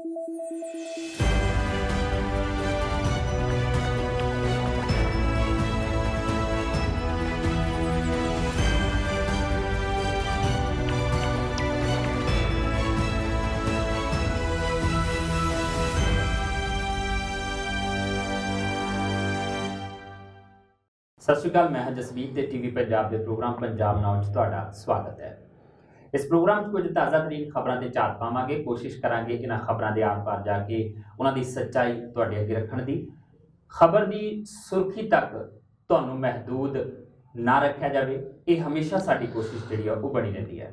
ਸਤਿ ਸ਼੍ਰੀ ਅਕਾਲ, ਮੈਂ ਹਾਂ ਜਸਵੀਰ ਤੇ ਟੀਵੀ ਪੰਜਾਬ ਦੇ ਪ੍ਰੋਗਰਾਮ ਪੰਜਾਬ ਨਾਉ 'ਚ ਤੁਹਾਡਾ ਸਵਾਗਤ ਹੈ। ਇਸ ਪ੍ਰੋਗਰਾਮ 'ਚ ਕੁਝ ਤਾਜ਼ਾ ਤਰੀਨ ਖਬਰਾਂ ਤੇ ਝਾਤ ਪਾਵਾਂਗੇ। ਕੋਸ਼ਿਸ਼ ਕਰਾਂਗੇ ਇਹਨਾਂ ਖਬਰਾਂ ਦੇ ਆਰ-ਪਾਰ ਜਾ ਕੇ ਉਹਨਾਂ ਦੀ ਸੱਚਾਈ ਤੁਹਾਡੇ ਅੱਗੇ ਰੱਖਣ ਦੀ। ਖਬਰ ਦੀ ਸੁਰਖੀ ਤੱਕ ਤੁਹਾਨੂੰ ਮਹਦੂਦ ਨਾ ਰੱਖਿਆ ਜਾਵੇ। ਇਹ ਹਮੇਸ਼ਾ ਸਾਡੀ ਕੋਸ਼ਿਸ਼ ਜਿਹੜੀ ਆ, ਉਹ ਬਣੀ ਰਹਿੰਦੀ ਹੈ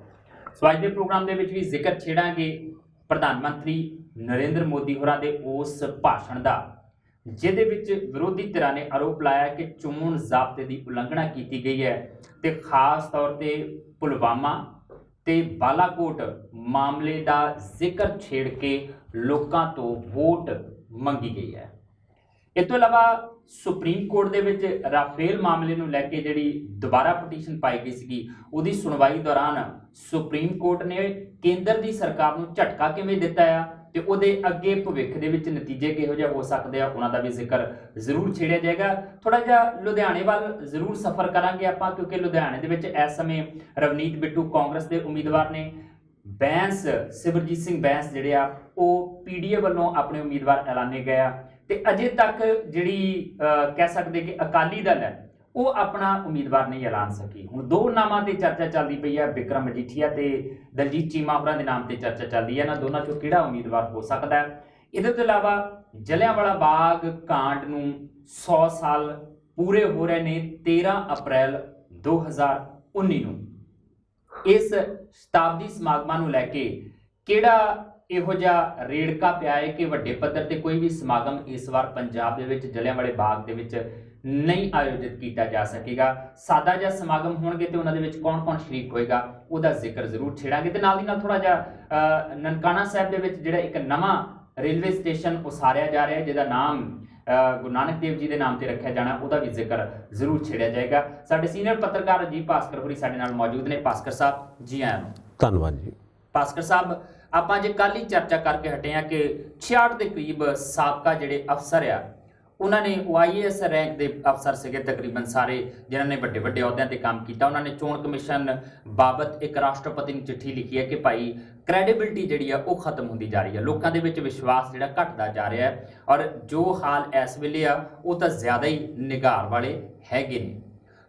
ਸੋ ਅੱਜ ਦੇ ਪ੍ਰੋਗਰਾਮ ਦੇ ਵਿੱਚ ਵੀ ਜ਼ਿਕਰ ਛੇੜਾਂਗੇ ਪ੍ਰਧਾਨ ਮੰਤਰੀ ਨਰਿੰਦਰ ਮੋਦੀ ਹੋਰਾਂ ਦੇ ਉਸ ਭਾਸ਼ਣ ਦਾ, ਜਿਹਦੇ ਵਿੱਚ ਵਿਰੋਧੀ ਧਿਰਾਂ ਨੇ ਆਰੋਪ ਲਾਇਆ ਕਿ ਚੋਣ ਜ਼ਾਬਤੇ ਦੀ ਉਲੰਘਣਾ ਕੀਤੀ ਗਈ ਹੈ ਤੇ ਖਾਸ ਤੌਰ ਤੇ ਪੁਲਵਾਮਾ ਤੇ ਬਾਲਾਕੋਟ ਮਾਮਲੇ ਦਾ ਜ਼ਿਕਰ ਛੇੜ ਕੇ ਲੋਕਾਂ ਤੋਂ ਵੋਟ ਮੰਗੀ ਗਈ ਹੈ। ਇਸ ਤੋਂ ਇਲਾਵਾ ਸੁਪਰੀਮ ਕੋਰਟ ਦੇ ਵਿੱਚ ਰਾਫੇਲ ਮਾਮਲੇ ਨੂੰ ਲੈ ਕੇ ਜਿਹੜੀ ਦੁਬਾਰਾ ਪਟੀਸ਼ਨ ਪਾਈ ਗਈ ਸੀਗੀ, ਉਹਦੀ ਸੁਣਵਾਈ ਦੌਰਾਨ ਸੁਪਰੀਮ ਕੋਰਟ ਨੇ ਕੇਂਦਰ ਦੀ ਸਰਕਾਰ ਨੂੰ ਝਟਕਾ ਕਿਵੇਂ ਦਿੱਤਾ ਆ? ਤੇ ਉਹਦੇ ਅੱਗੇ ਭਵਿੱਖ ਦੇ ਵਿੱਚ ਨਤੀਜੇ ਕਿਹੋ ਜਿਹੇ ਹੋ ਸਕਦੇ ਆ, ਉਹਨਾਂ ਦਾ ਵੀ ਜ਼ਿਕਰ ਜ਼ਰੂਰ ਛੇੜਿਆ ਜਾਏਗਾ। ਥੋੜਾ ਜਿਹਾ ਲੁਧਿਆਣੇ ਵੱਲ ਜ਼ਰੂਰ ਸਫ਼ਰ ਕਰਾਂਗੇ ਆਪਾਂ, ਕਿਉਂਕਿ ਲੁਧਿਆਣੇ ਦੇ ਵਿੱਚ ਇਸ ਸਮੇਂ ਰਵਨੀਤ ਬਿੱਟੂ ਕਾਂਗਰਸ ਦੇ ਉਮੀਦਵਾਰ ਨੇ। ਬੈਂਸ, ਸਿਮਰਜੀਤ ਸਿੰਘ ਬੈਂਸ ਜਿਹੜੇ ਆ, ਉਹ ਪੀਡੀਏ ਵੱਲੋਂ ਆਪਣੇ ਉਮੀਦਵਾਰ ਐਲਾਨੇ ਗਏ ਆ। ਤੇ ਅਜੇ ਤੱਕ ਜਿਹੜੀ ਕਹਿ ਸਕਦੇ ਕਿ ਅਕਾਲੀ ਦਲ ਹੈ ਉਹ ਆਪਣਾ ਉਮੀਦਵਾਰ ਨਹੀਂ ਐਲਾਨ ਸਕੀ। ਹੁਣ ਦੋ ਨਾਮਾਂ ਤੇ ਚਰਚਾ ਚੱਲਦੀ ਪਈ ਹੈ, ਵਿਕਰਮ ਮਜੀਠੀਆ ਤੇ ਦਲਜੀਤ ਚੀਮਾ ਹੋਰਾਂ ਦੇ ਨਾਮ ਤੇ ਚਰਚਾ ਚੱਲਦੀ ਹੈ। ਨਾ ਦੋਨਾਂ ਚੋਂ ਕਿਹੜਾ ਉਮੀਦਵਾਰ ਹੋ ਸਕਦਾ ਹੈ? ਇਹਦੇ ਤੋਂ ਇਲਾਵਾ ਜਲਿਆਂਵਾਲਾ ਬਾਗ ਕਾਂਡ ਨੂੰ 100 ਸਾਲ ਪੂਰੇ ਹੋ ਰਹੇ ਨੇ 13 ਅਪ੍ਰੈਲ 2019 ਨੂੰ। ਇਸ ਸ਼ਤਾਬਦੀ ਸਮਾਗਮਾਂ ਨੂੰ ਲੈ ਕੇ ਕਿਹੜਾ ਇਹੋ ਜਿਹਾ ਰੇੜਕਾ ਪਿਆ ਹੈ ਕਿ ਵੱਡੇ ਪੱਧਰ ਤੇ ਕੋਈ ਵੀ ਸਮਾਗਮ ਇਸ ਵਾਰ ਪੰਜਾਬ ਦੇ ਵਿੱਚ, ਜਲਿਆਂਵਾਲੇ ਬਾਗ ਦੇ ਵਿੱਚ ਨਹੀਂ ਆਯੋਜਿਤ ਕੀਤਾ ਜਾ ਸਕੇਗਾ। ਸਾਦਾ ਜਿਹਾ ਸਮਾਗਮ ਹੋਣਗੇ ਤੇ ਉਹਨਾਂ ਦੇ ਵਿੱਚ ਕੌਣ-ਕੌਣ ਸ਼ਰੀਕ ਹੋਏਗਾ ਉਹਦਾ ਜ਼ਿਕਰ ਜ਼ਰੂਰ ਛੇੜਾਂਗੇ। ਤੇ ਨਾਲ ਦੀ ਨਾਲ ਥੋੜਾ ਜਿਹਾ ਨਨਕਾਣਾ ਸਾਹਿਬ ਦੇ ਵਿੱਚ ਜਿਹੜਾ ਇੱਕ ਨਵਾਂ ਰੇਲਵੇ ਸਟੇਸ਼ਨ ਉਸਾਰਿਆ ਜਾ ਰਿਹਾ ਹੈ ਜਿਹਦਾ ਨਾਮ ਗੁਰੂ ਨਾਨਕ ਦੇਵ ਜੀ ਦੇ ਨਾਮ ਤੇ ਰੱਖਿਆ ਜਾਣਾ ਉਹਦਾ ਵੀ ਜ਼ਿਕਰ ਜ਼ਰੂਰ ਛੇੜਿਆ ਜਾਏਗਾ। ਸਾਡੇ ਸੀਨੀਅਰ ਪੱਤਰਕਾਰ ਅਜੀਤ ਭਾਸਕਰ ਹੋਰੀ ਸਾਡੇ ਨਾਲ ਮੌਜੂਦ ਨੇ। ਭਾਸਕਰ ਸਾਹਿਬ ਜੀ ਆਇਆਂ ਨੂੰ। ਧੰਨਵਾਦ ਜੀ। ਭਾਸਕਰ ਸਾਹਿਬ ਆਪਾਂ ਜੇ ਕੱਲ ਹੀ ਚਰਚਾ ਕਰਕੇ ਹਟੇ ਆ ਕਿ 66 ਦੇ ਕਰੀਬ ਸਾਬਕਾ ਜਿਹੜੇ ਅਫਸਰ ਆ ਉਹਨਾਂ ਨੇ ਆਈਏਐਸ ਰੈਂਕ ਦੇ ਅਫਸਰ ਸੀਗੇ ਤਕਰੀਬਨ ਸਾਰੇ, ਜਿਨ੍ਹਾਂ ਨੇ ਵੱਡੇ ਵੱਡੇ ਅਹੁਦਿਆਂ ਤੇ ਕੰਮ ਕੀਤਾ। ਉਹਨਾਂ ਨੇ ਚੋਣ ਕਮਿਸ਼ਨ ਬਾਬਤ ਇੱਕ ਰਾਸ਼ਟਰਪਤੀ ਨੂੰ ਚਿੱਠੀ ਲਿਖੀ ਹੈ ਕਿ ਭਾਈ ਕ੍ਰੈਡੀਬਿਲਟੀ ਜਿਹੜੀ ਆ ਉਹ ਖਤਮ ਹੁੰਦੀ ਜਾ ਰਹੀ ਹੈ ਲੋਕਾਂ ਦੇ ਵਿੱਚ ਵਿਸ਼ਵਾਸ ਜਿਹੜਾ ਘਟਦਾ ਜਾ ਰਿਹਾ ਹੈ ਔਰ ਜੋ ਹਾਲ ਇਸ ਵੇਲੇ ਆ, ਉਹ ਤਾਂ ਜ਼ਿਆਦਾ ਹੀ ਨਿਗਾਰ ਵਾਲੇ ਹੈਗੇ ਨੇ।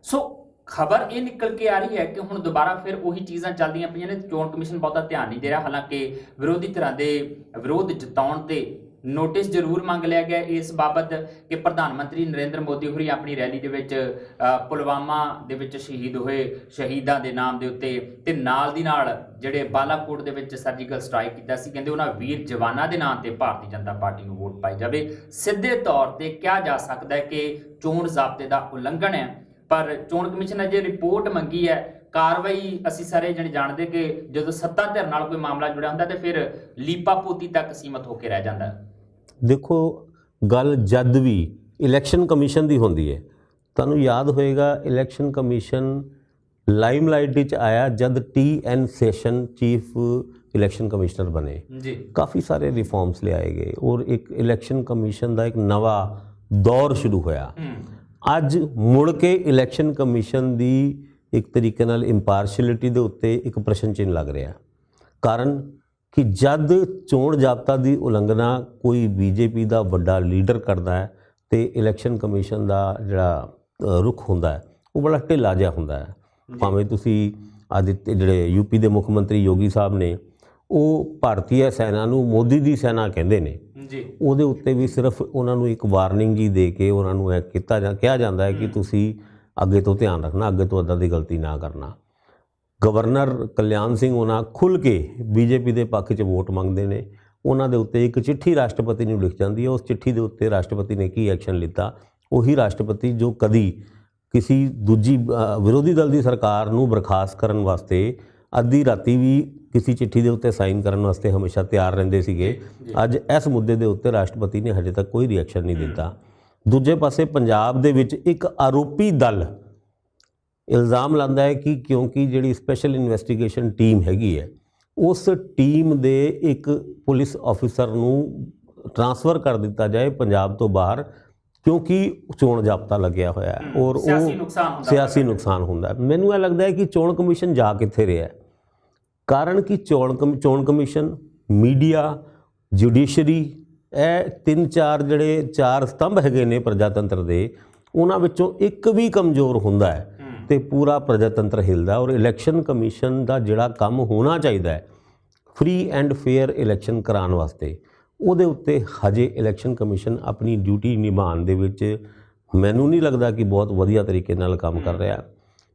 ਸੋ ਖਬਰ ਇਹ ਨਿਕਲ ਕੇ ਆ ਰਹੀ ਹੈ ਕਿ ਹੁਣ ਦੁਬਾਰਾ ਫਿਰ ਉਹੀ ਚੀਜ਼ਾਂ ਚੱਲਦੀਆਂ ਪਈਆਂ ਨੇ। ਚੋਣ ਕਮਿਸ਼ਨ ਬਹੁਤਾ ਧਿਆਨ ਨਹੀਂ ਦੇ ਰਿਹਾ। ਹਾਲਾਂਕਿ ਵਿਰੋਧੀ ਧਿਰਾਂ ਦੇ ਵਿਰੋਧ ਜਤਾਉਣ ਤੇ ਨੋਟਿਸ ਜ਼ਰੂਰ ਮੰਗ ਲਿਆ ਗਿਆ ਇਸ ਬਾਬਤ ਕਿ ਪ੍ਰਧਾਨ ਮੰਤਰੀ ਨਰਿੰਦਰ ਮੋਦੀ ਹੋਰੀ ਆਪਣੀ ਰੈਲੀ ਦੇ ਵਿੱਚ ਪੁਲਵਾਮਾ ਦੇ ਵਿੱਚ ਸ਼ਹੀਦ ਹੋਏ ਸ਼ਹੀਦਾਂ ਦੇ ਨਾਮ ਦੇ ਉੱਤੇ ਤੇ ਨਾਲ ਦੀ ਨਾਲ ਜਿਹੜੇ ਬਾਲਾਕੋਟ ਦੇ ਵਿੱਚ ਸਰਜੀਕਲ ਸਟ੍ਰਾਈਕ ਕੀਤਾ ਸੀ, ਕਹਿੰਦੇ ਉਹਨਾਂ ਵੀਰ ਜਵਾਨਾਂ ਦੇ ਨਾਂ ਤੇ ਭਾਰਤੀ ਜਨਤਾ ਪਾਰਟੀ ਨੂੰ ਵੋਟ ਪਾਈ ਜਾਵੇ। ਸਿੱਧੇ ਤੌਰ ਤੇ ਕਿਹਾ ਜਾ ਸਕਦਾ ਹੈ ਕਿ ਚੋਣ ਜ਼ਾਬਤੇ ਦਾ ਉਲੰਘਣ ਹੈ, ਪਰ ਚੋਣ ਕਮਿਸ਼ਨ ਨੇ ਜੇ ਰਿਪੋਰਟ ਮੰਗੀ ਹੈ ਕਾਰਵਾਈ ਅਸੀਂ ਸਾਰੇ ਜਣੇ ਜਾਣਦੇ ਕਿ ਜਦੋਂ ਸੱਤਾ ਧਿਰ ਨਾਲ ਕੋਈ ਮਾਮਲਾ ਜੁੜਿਆ ਹੁੰਦਾ ਤੇ ਫਿਰ ਲੀਪਾ ਪੋਤੀ ਤੱਕ ਸੀਮਤ ਹੋ ਕੇ ਰਹਿ ਜਾਂਦਾ। ਦੇਖੋ ਗੱਲ ਜਦ ਵੀ ਇਲੈਕਸ਼ਨ ਕਮਿਸ਼ਨ ਦੀ ਹੁੰਦੀ ਹੈ। ਤੁਹਾਨੂੰ ਯਾਦ ਹੋਏਗਾ ਇਲੈਕਸ਼ਨ ਕਮਿਸ਼ਨ ਲਾਈਮਲਾਈਟ ਵਿੱਚ ਆਇਆ ਜਦ T N Seshan chief election commissioner ਬਣੇ। ਜੀ। ਕਾਫੀ ਸਾਰੇ ਰਿਫਾਰਮਸ ਲਿਆਏ ਗਏ ਔਰ ਇੱਕ ਇਲੈਕਸ਼ਨ ਕਮਿਸ਼ਨ ਦਾ ਇੱਕ ਨਵਾਂ ਦੌਰ ਸ਼ੁਰੂ ਹੋਇਆ। ਅੱਜ ਮੁੜ ਕੇ ਇਲੈਕਸ਼ਨ ਕਮਿਸ਼ਨ ਦੀ ਇੱਕ ਤਰੀਕੇ ਨਾਲ ਇੰਪਾਰਸ਼ੀਅਲਿਟੀ ਦੇ ਉੱਤੇ ਇੱਕ ਪ੍ਰਸ਼ਨ ਚਿੰਨ੍ਹ ਲੱਗ ਰਿਹਾ। ਕਾਰਨ ਕਿ ਜਦ ਚੋਣ ਜਾਬਤਾ ਦੀ ਉਲੰਘਣਾ ਕੋਈ ਬੀਜੇਪੀ ਦਾ ਵੱਡਾ ਲੀਡਰ ਕਰਦਾ ਹੈ ਤੇ ਇਲੈਕਸ਼ਨ ਕਮਿਸ਼ਨ ਦਾ ਜਿਹੜਾ ਰੁਖ ਹੁੰਦਾ ਹੈ ਉਹ ਬੜਾ ਢਿੱਲਾ ਜਿਹਾ ਹੁੰਦਾ ਹੈ। ਭਾਵੇਂ ਤੁਸੀਂ ਅੱਜ ਤੇ ਜਿਹੜੇ ਯੂਪੀ ਦੇ ਮੁੱਖ ਮੰਤਰੀ ਯੋਗੀ ਸਾਹਿਬ ਨੇ ਉਹ ਭਾਰਤੀ ਸੈਨਾ ਨੂੰ ਮੋਦੀ ਦੀ ਸੈਨਾ ਕਹਿੰਦੇ ਨੇ। ਜੀ। ਉਹਦੇ ਉੱਤੇ ਵੀ ਸਿਰਫ ਉਹਨਾਂ ਨੂੰ ਇੱਕ ਵਾਰਨਿੰਗ ਹੀ ਦੇ ਕੇ ਉਹਨਾਂ ਨੂੰ ਇਹ ਕੀਤਾ ਜਾਂ ਕਿਹਾ ਜਾਂਦਾ ਹੈ ਕਿ ਤੁਸੀਂ ਅੱਗੇ ਤੋਂ ਧਿਆਨ ਰੱਖਣਾ ਅੱਗੇ ਤੋਂ ਇਦਾਂ ਦੀ ਗਲਤੀ ਨਾ ਕਰਨਾ। ਗਵਰਨਰ ਕਲਿਆਣ ਸਿੰਘ ਉਹਨਾਂ ਖੁੱਲ ਕੇ ਬੀਜੇਪੀ ਦੇ ਪੱਖ 'ਚ ਵੋਟ ਮੰਗਦੇ ਨੇ। ਉਹਨਾਂ ਦੇ ਉੱਤੇ ਇੱਕ ਚਿੱਠੀ ਰਾਸ਼ਟਰਪਤੀ ਨੂੰ ਲਿਖ ਜਾਂਦੀ ਹੈ। ਉਸ ਚਿੱਠੀ ਦੇ ਉੱਤੇ ਰਾਸ਼ਟਰਪਤੀ ਨੇ ਕੀ ਐਕਸ਼ਨ ਲਿੱਤਾ? ਉਹੀ ਰਾਸ਼ਟਰਪਤੀ ਜੋ ਕਦੀ ਕਿਸੇ ਦੂਜੀ ਵਿਰੋਧੀ ਦਲ ਦੀ ਸਰਕਾਰ ਨੂੰ ਬਰਖਾਸਤ ਕਰਨ ਵਾਸਤੇ ਅੱਧੀ ਰਾਤੀ ਵੀ ਕਿਸੇ ਚਿੱਠੀ ਦੇ ਉੱਤੇ ਸਾਈਨ ਕਰਨ ਵਾਸਤੇ ਹਮੇਸ਼ਾ ਤਿਆਰ ਰਹਿੰਦੇ ਸੀਗੇ। ਅੱਜ ਇਸ ਮੁੱਦੇ ਦੇ ਉੱਤੇ ਰਾਸ਼ਟਰਪਤੀ ਨੇ ਹਜੇ ਤੱਕ ਕੋਈ ਰਿਐਕਸ਼ਨ ਨਹੀਂ ਦਿੱਤਾ। ਦੂਜੇ ਪਾਸੇ ਪੰਜਾਬ ਦੇ ਵਿੱਚ ਇੱਕ ਆਰੋਪੀ ਦਲ ਇਲਜ਼ਾਮ ਲਾਉਂਦਾ ਹੈ ਕਿ ਕਿਉਂਕਿ ਜਿਹੜੀ ਸਪੈਸ਼ਲ ਇਨਵੈਸਟੀਗੇਸ਼ਨ ਟੀਮ ਹੈਗੀ ਹੈ ਉਸ ਟੀਮ ਦੇ ਇੱਕ ਪੁਲਿਸ ਅਫੀਸਰ ਨੂੰ ਟਰਾਂਸਫਰ ਕਰ ਦਿੱਤਾ ਜਾਏ ਪੰਜਾਬ ਤੋਂ ਬਾਹਰ ਕਿਉਂਕਿ ਚੋਣ ਜਾਬਤਾ ਲੱਗਿਆ ਹੋਇਆ ਹੈ ਔਰ ਉਹ ਸਿਆਸੀ ਨੁਕਸਾਨ ਹੁੰਦਾ। ਮੈਨੂੰ ਇਹ ਲੱਗਦਾ ਹੈ ਕਿ ਚੋਣ ਕਮਿਸ਼ਨ ਜਾ ਕਿੱਥੇ ਰਿਹਾ ਹੈ। ਕਾਰਨ ਕਿ? ਚੋਣ ਕਮ- ਚੋਣ ਕਮਿਸ਼ਨ ਮੀਡੀਆ ਜੁਡੀਸ਼ਰੀ ਇਹ ਤਿੰਨ ਚਾਰ ਜਿਹੜੇ ਚਾਰ ਸਤੰਭ ਹੈਗੇ ਨੇ ਪ੍ਰਜਾਤੰਤਰ ਦੇ ਉਹਨਾਂ ਵਿੱਚੋਂ ਇੱਕ ਵੀ ਕਮਜ਼ੋਰ ਹੁੰਦਾ ਹੈ ਤੇ ਪੂਰਾ ਪ੍ਰਜਾਤੰਤਰ ਹਿਲਦਾ ਔਰ ਇਲੈਕਸ਼ਨ ਕਮਿਸ਼ਨ ਦਾ ਜਿਹੜਾ ਕੰਮ ਹੋਣਾ ਚਾਹੀਦਾ ਹੈ ਫ੍ਰੀ ਐਂਡ ਫੇਅਰ ਇਲੈਕਸ਼ਨ ਕਰਾਉਣ ਵਾਸਤੇ ਉਹਦੇ ਉੱਤੇ ਹਜੇ ਇਲੈਕਸ਼ਨ ਕਮਿਸ਼ਨ ਆਪਣੀ ਡਿਊਟੀ ਨਿਭਾਉਣ ਦੇ ਵਿੱਚ ਮੈਨੂੰ ਨਹੀਂ ਲੱਗਦਾ ਕਿ ਬਹੁਤ ਵਧੀਆ ਤਰੀਕੇ ਨਾਲ ਕੰਮ ਕਰ ਰਿਹਾ।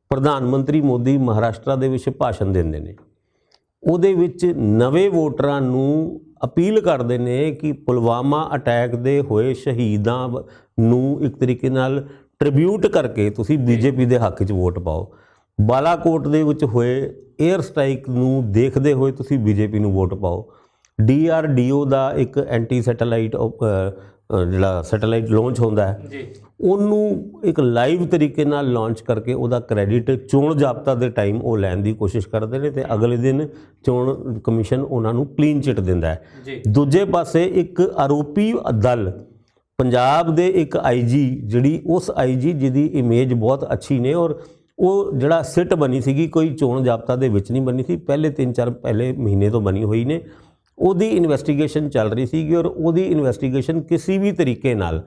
ਪ੍ਰਧਾਨ ਮੰਤਰੀ ਮੋਦੀ ਮਹਾਰਾਸ਼ਟਰ ਦੇ ਵਿੱਚ ਭਾਸ਼ਣ ਦਿੰਦੇ ਨੇ। ਉਹਦੇ ਵਿੱਚ ਨਵੇਂ ਵੋਟਰਾਂ ਨੂੰ ਅਪੀਲ ਕਰਦੇ ਨੇ ਕਿ ਪੁਲਵਾਮਾ ਅਟੈਕ ਦੇ ਹੋਏ ਸ਼ਹੀਦਾਂ ਵ- ਨੂੰ ਇੱਕ ਤਰੀਕੇ ਨਾਲ ਟ੍ਰਿਬਿਊਟ ਕਰਕੇ ਤੁਸੀਂ ਬੀਜੇਪੀ ਦੇ ਹੱਕ 'ਚ ਵੋਟ ਪਾਓ। ਬਾਲਾਕੋਟ ਦੇ ਵਿੱਚ ਹੋਏ 에ਅਰ ਸਟ੍ਰਾਈਕ ਨੂੰ ਦੇਖਦੇ ਹੋਏ ਤੁਸੀਂ ਬੀਜੇਪੀ ਨੂੰ ਵੋਟ ਪਾਓ। ਡੀਆਰਡੀਓ ਦਾ ਇੱਕ ਐਂਟੀ ਸੈਟੇਲਾਈਟ ਜਿਹੜਾ ਸੈਟੇਲਾਈਟ ਲਾਂਚ ਹੁੰਦਾ ਹੈ ਜੀ। ਉਹਨੂੰ ਇੱਕ ਲਾਈਵ ਤਰੀਕੇ ਨਾਲ ਲਾਂਚ ਕਰਕੇ ਉਹਦਾ ਕ੍ਰੈਡਿਟ ਚੋਣ ਜਾਬਤਾ ਦੇ ਟਾਈਮ ਉਹ ਲੈਣ ਦੀ ਕੋਸ਼ਿਸ਼ ਕਰਦੇ ਨੇ ਤੇ ਅਗਲੇ ਦਿਨ ਚੋਣ ਕਮਿਸ਼ਨ ਉਹਨਾਂ ਨੂੰ ਕਲੀਨ ਚਿਟ ਦਿੰਦਾ ਹੈ। ਜੀ। ਦੂਜੇ ਪਾਸੇ ਇੱਕ ਆਰੋਪੀ ਦਲ ਪੰਜਾਬ ਦੇ ਇੱਕ ਆਈਜੀ ਜਿਹੜੀ ਉਸ ਆਈਜੀ ਜਿਹਦੀ ਇਮੇਜ ਬਹੁਤ ਅੱਛੀ ਨੇ ਔਰ ਉਹ ਜਿਹੜਾ ਸਿੱਟ ਬਣੀ ਸੀਗੀ ਕੋਈ ਚੋਣ ਜਾਬਤਾ ਦੇ ਵਿੱਚ ਨਹੀਂ ਬਣੀ ਸੀ ਪਹਿਲੇ 3-4 ਪਹਿਲੇ ਮਹੀਨੇ ਤੋਂ ਬਣੀ ਹੋਈ ਨੇ। ਉਹਦੀ ਇਨਵੈਸਟੀਗੇਸ਼ਨ ਚੱਲ ਰਹੀ ਸੀਗੀ ਔਰ ਉਹਦੀ ਇਨਵੈਸਟੀਗੇਸ਼ਨ ਕਿਸੇ ਵੀ ਤਰੀਕੇ ਨਾਲ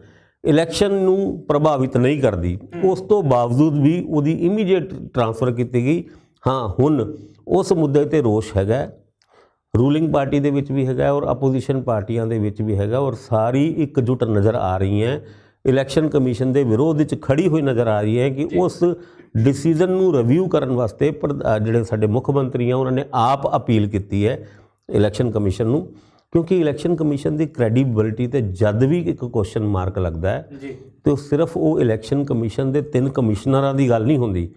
ਇਲੈਕਸ਼ਨ ਨੂੰ ਪ੍ਰਭਾਵਿਤ ਨਹੀਂ ਕਰਦੀ। ਉਸ ਤੋਂ ਬਾਵਜੂਦ ਵੀ ਉਹਦੀ ਇਮੀਡੀਏਟ ਟਰਾਂਸਫਰ ਕੀਤੀ ਗਈ। ਹਾਂ ਹੁਣ ਉਸ ਮੁੱਦੇ ਤੇ ਰੋਸ਼ ਹੈਗਾ। ਰੂਲਿੰਗ ਪਾਰਟੀ ਦੇ ਵਿੱਚ ਵੀ ਹੈਗਾ ਔਰ ਆਪੋਜੀਸ਼ਨ ਪਾਰਟੀਆਂ ਦੇ ਵਿੱਚ ਵੀ ਹੈਗਾ ਔਰ ਸਾਰੀ ਇਕਜੁੱਟ ਨਜ਼ਰ ਆ ਰਹੀ ਹੈ। ਇਲੈਕਸ਼ਨ ਕਮਿਸ਼ਨ ਦੇ ਵਿਰੋਧ ਵਿੱਚ ਖੜੀ ਹੋਈ ਨਜ਼ਰ ਆ ਰਹੀ ਹੈ ਕਿ ਉਸ ਡਿਸੀਜਨ ਨੂੰ ਰਿਵਿਊ ਕਰਨ ਵਾਸਤੇ ਜਿਹੜੇ ਸਾਡੇ ਮੁੱਖ ਮੰਤਰੀ ਆ ਉਹਨਾਂ ਨੇ ਆਪ ਅਪੀਲ ਕੀਤੀ ਹੈ ਇਲੈਕਸ਼ਨ ਕਮਿਸ਼ਨ ਨੂੰ ਕਿਉਂਕਿ ਇਲੈਕਸ਼ਨ ਕਮਿਸ਼ਨ ਦੀ ਕ੍ਰੈਡੀਬਿਲਿਟੀ ਤੇ ਜਦ ਵੀ ਇੱਕ ਕੁਐਸਚਨ ਮਾਰਕ ਲੱਗਦਾ ਹੈ ਜੀ। ਤੇ ਉਹ ਸਿਰਫ ਉਹ ਇਲੈਕਸ਼ਨ ਕਮਿਸ਼ਨ ਦੇ ਤਿੰਨ ਕਮਿਸ਼ਨਰਾਂ ਦੀ ਗੱਲ ਨਹੀਂ ਹੁੰਦੀ।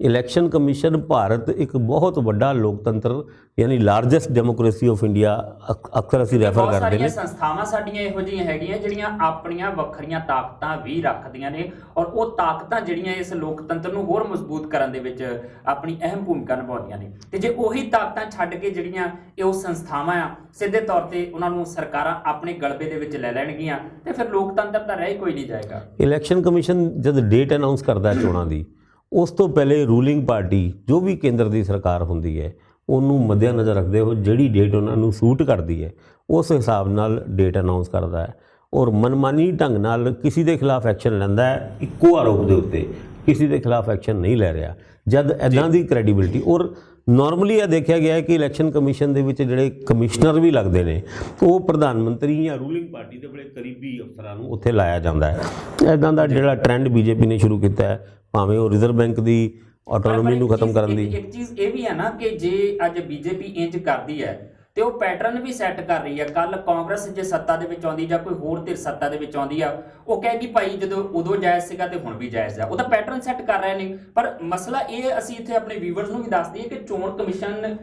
ਇਲੈਕਸ਼ਨ ਕਮਿਸ਼ਨ ਭਾਰਤ ਇੱਕ ਬਹੁਤ ਵੱਡਾ ਲੋਕਤੰਤਰ ਯਾਨੀ ਲਾਰਜੈਸਟ ਡੈਮੋਕ੍ਰੇਸੀ ਆਫ ਇੰਡੀਆ ਅਕਸਰ ਅਸੀਂ ਰੈਫਰ ਕਰਦੇ ਨੇ। ਸੰਸਥਾਵਾਂ ਸਾਡੀਆਂ ਇਹੋ ਜਿਹੀਆਂ ਹੈਗੀਆਂ ਜਿਹੜੀਆਂ ਆਪਣੀਆਂ ਵੱਖਰੀਆਂ ਤਾਕਤਾਂ ਵੀ ਰੱਖਦੀਆਂ ਨੇ ਔਰ ਉਹ ਤਾਕਤਾਂ ਜਿਹੜੀਆਂ ਇਸ ਲੋਕਤੰਤਰ ਨੂੰ ਹੋਰ ਮਜ਼ਬੂਤ ਕਰਨ ਦੇ ਵਿੱਚ ਆਪਣੀ ਅਹਿਮ ਭੂਮਿਕਾ ਨਿਭਾਉਂਦੀਆਂ ਨੇ। ਤੇ ਜੇ ਉਹੀ ਤਾਕਤਾਂ ਛੱਡ ਕੇ ਜਿਹੜੀਆਂ ਇਹ ਉਹ ਸੰਸਥਾਵਾਂ ਆ ਸਿੱਧੇ ਤੌਰ ਤੇ ਉਹਨਾਂ ਨੂੰ ਸਰਕਾਰਾਂ ਆਪਣੇ ਗਲਬੇ ਦੇ ਵਿੱਚ ਲੈ ਲੈਣਗੀਆਂ ਤੇ ਫਿਰ ਲੋਕਤੰਤਰ ਤਾਂ ਰਹਿ ਹੀ ਕੋਈ ਨਹੀਂ ਜਾਏਗਾ। ਇਲੈਕਸ਼ਨ ਕਮਿਸ਼ਨ ਜਦ ਡੇਟ ਅਨਾਉਂਸ ਕਰਦਾ ਹੈ ਚੋਣਾਂ ਦੀ ਉਸ ਤੋਂ ਪਹਿਲੇ ਰੂਲਿੰਗ ਪਾਰਟੀ ਜੋ ਵੀ ਕੇਂਦਰ ਦੀ ਸਰਕਾਰ ਹੁੰਦੀ ਹੈ ਉਹਨੂੰ ਮੱਦੇਨਜ਼ਰ ਰੱਖਦੇ ਹੋ ਜਿਹੜੀ ਡੇਟ ਉਹਨਾਂ ਨੂੰ ਸੂਟ ਕਰਦੀ ਹੈ ਉਸ ਹਿਸਾਬ ਨਾਲ ਡੇਟ ਅਨਾਉਂਸ ਕਰਦਾ ਹੈ ਔਰ ਮਨਮਾਨੀ ਢੰਗ ਨਾਲ ਕਿਸੇ ਦੇ ਖਿਲਾਫ ਐਕਸ਼ਨ ਲੈਂਦਾ ਹੈ ਇੱਕੋ ਆਰੋਪ ਦੇ ਉੱਤੇ ਕਿਸੇ ਦੇ ਖਿਲਾਫ ਐਕਸ਼ਨ ਨਹੀਂ ਲੈ ਰਿਹਾ ਜਦ ਐਦਾਂ ਦੀ ਕ੍ਰੈਡੀਬਿਲਿਟੀ ਔਰ ਨਾਰਮਲੀ ਇਹ ਦੇਖਿਆ ਗਿਆ ਹੈ ਕਿ ਇਲੈਕਸ਼ਨ ਕਮਿਸ਼ਨ ਦੇ ਵਿੱਚ ਜਿਹੜੇ ਕਮਿਸ਼ਨਰ ਵੀ ਲੱਗਦੇ ਨੇ ਉਹ ਪ੍ਰਧਾਨ ਮੰਤਰੀ ਜਾਂ ਰੂਲਿੰਗ ਪਾਰਟੀ ਦੇ ਬੜੇ ਕਰੀਬੀ ਅਫਸਰਾਂ ਨੂੰ ਉੱਥੇ ਲਾਇਆ ਜਾਂਦਾ ਹੈ। ਐਦਾਂ ਦਾ ਜਿਹੜਾ ਟ੍ਰੈਂਡ ਬੀਜੇਪੀ ਨੇ ਸ਼ੁਰੂ ਕੀਤਾ ਹੈ ਭਾਵੇਂ ਉਹ ਰਿਜ਼ਰਵ ਬੈਂਕ ਦੀ ਆਟੋਨੋਮੀ ਨੂੰ ਖਤਮ ਕਰਨ ਦੀ। ਇੱਕ- ਚੀਜ਼ ਇਹ ਵੀ ਹੈ ਨਾ ਕਿ ਜੇ ਅੱਜ ਬੀਜੇਪੀ ਇੰਜ ਕਰਦੀ ਹੈ ਤੇ ਉਹ ਪੈਟਰਨ ਵੀ ਸੈੱਟ ਕਰ ਰਹੀ ਹੈ ਕੱਲ ਕਾਂਗਰਸ ਜੇ ਸੱਤਾ ਦੇ ਵਿੱਚ ਆਉਂਦੀ ਜਾਂ ਕੋਈ ਹੋਰ ਧਿਰ ਸੱਤਾ ਦੇ ਵਿੱਚ ਆਉਂਦੀ ਆ, ਉਹ ਕਹੇਗੀ ਭਾਈ ਜਦੋਂ ਉਦੋਂ ਜਾਇਜ਼ ਸੀਗਾ ਤੇ ਹੁਣ ਵੀ ਜਾਇਜ਼ ਆ। ਉਹਦਾ ਪੈਟਰਨ ਸੈੱਟ ਕਰ ਰਹੇ ਨੇ। ਪਰ ਮਸਲਾ ਇਹ ਅਸੀਂ ਇੱਥੇ ਆਪਣੇ ਵੀਵਰਸ ਨੂੰ ਵੀ ਦੱਸ ਦਈਏ ਕਿ ਚੋਣ ਕਮਿਸ਼ਨ